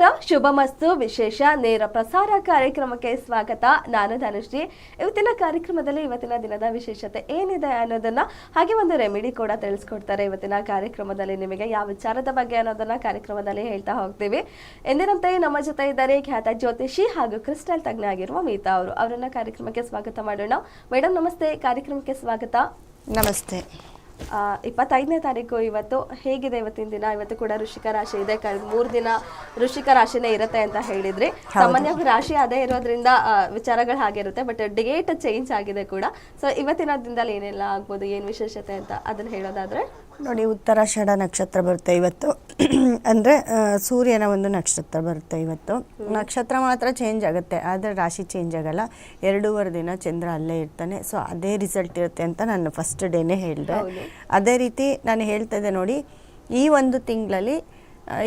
ನಮಸ್ಕಾರ ಶುಭಮಸ್ತು ವಿಶೇಷ, ನೇರ ಪ್ರಸಾರ ಕಾರ್ಯಕ್ರಮಕ್ಕೆ ಸ್ವಾಗತ. ನಾನು ಧನುಶ್ರೀ. ಇವತ್ತಿನ ಕಾರ್ಯಕ್ರಮದಲ್ಲಿ ಇವತ್ತಿನ ದಿನದ ವಿಶೇಷತೆ ಏನಿದೆ ಅನ್ನೋದನ್ನ ಹಾಗೆ ಒಂದು ರೆಮಿಡಿ ಕೂಡ ತಿಳಿಸ್ಕೊಡ್ತಾರೆ ಇವತ್ತಿನ ಕಾರ್ಯಕ್ರಮದಲ್ಲಿ. ನಿಮಗೆ ಯಾವ ವಿಚಾರದ ಬಗ್ಗೆ ಅನ್ನೋದನ್ನ ಕಾರ್ಯಕ್ರಮದಲ್ಲಿ ಹೇಳ್ತಾ ಹೋಗ್ತೀವಿ. ಎಂದಿನಂತೆ ನಮ್ಮ ಜೊತೆ ಇದ್ದಾರೆ ಖ್ಯಾತ ಜ್ಯೋತಿಷಿ ಹಾಗೂ ಕ್ರಿಸ್ಟಲ್ ತಜ್ಞ ಆಗಿರುವ ಮೀತಾ ಅವರು. ಅವರನ್ನ ಕಾರ್ಯಕ್ರಮಕ್ಕೆ ಸ್ವಾಗತ ಮಾಡೋಣ. ಮೇಡಮ್ ನಮಸ್ತೆ. ಕಾರ್ಯಕ್ರಮಕ್ಕೆ ಸ್ವಾಗತ. ನಮಸ್ತೆ. ಇಪ್ಪತ್ತೈದನೇ ತಾರೀಕು ಇವತ್ತು ಹೇಗಿದೆ ಇವತ್ತಿನ ದಿನ? ಇವತ್ತು ಕೂಡ ಋಷಿಕ ರಾಶಿ ಇದೆ. ಕಳೆದ ಮೂರು ದಿನ ಋಷಿಕ ರಾಶಿನೇ ಇರುತ್ತೆ ಅಂತ ಹೇಳಿದ್ರಿ. ಸಾಮಾನ್ಯವಾಗಿ ರಾಶಿ ಅದೇ ಇರೋದ್ರಿಂದ ವಿಚಾರಗಳು ಹಾಗಿರುತ್ತೆ ಬಟ್ ಡೇಟ್ ಚೇಂಜ್ ಆಗಿದೆ ಕೂಡ. ಸೊ ಇವತ್ತಿನ ದಿನದಲ್ಲಿ ಏನೆಲ್ಲ ಆಗ್ಬೋದು ಏನು ವಿಶೇಷತೆ ಅಂತ ಅದನ್ನ ಹೇಳೋದಾದ್ರೆ? ನೋಡಿ ಉತ್ತರಾಷಾಢ ನಕ್ಷತ್ರ ಬರುತ್ತೆ ಇವತ್ತು. ಅಂದರೆ ಸೂರ್ಯನ ಒಂದು ನಕ್ಷತ್ರ ಬರುತ್ತೆ ಇವತ್ತು. ನಕ್ಷತ್ರ ಮಾತ್ರ ಚೇಂಜ್ ಆಗುತ್ತೆ ಆದರೆ ರಾಶಿ ಚೇಂಜ್ ಆಗಲ್ಲ. ಎರಡೂವರೆ ದಿನ ಚಂದ್ರ ಅಲ್ಲೇ ಇರ್ತಾನೆ. ಸೊ ಅದೇ ರಿಸಲ್ಟ್ ಇರುತ್ತೆ ಅಂತ ನಾನು ಫಸ್ಟ್ ಡೇನೇ ಹೇಳಿದೆ. ಅದೇ ರೀತಿ ನಾನು ಹೇಳ್ತಾ ಇದ್ದೆ ನೋಡಿ ಈ ಒಂದು ತಿಂಗಳಲ್ಲಿ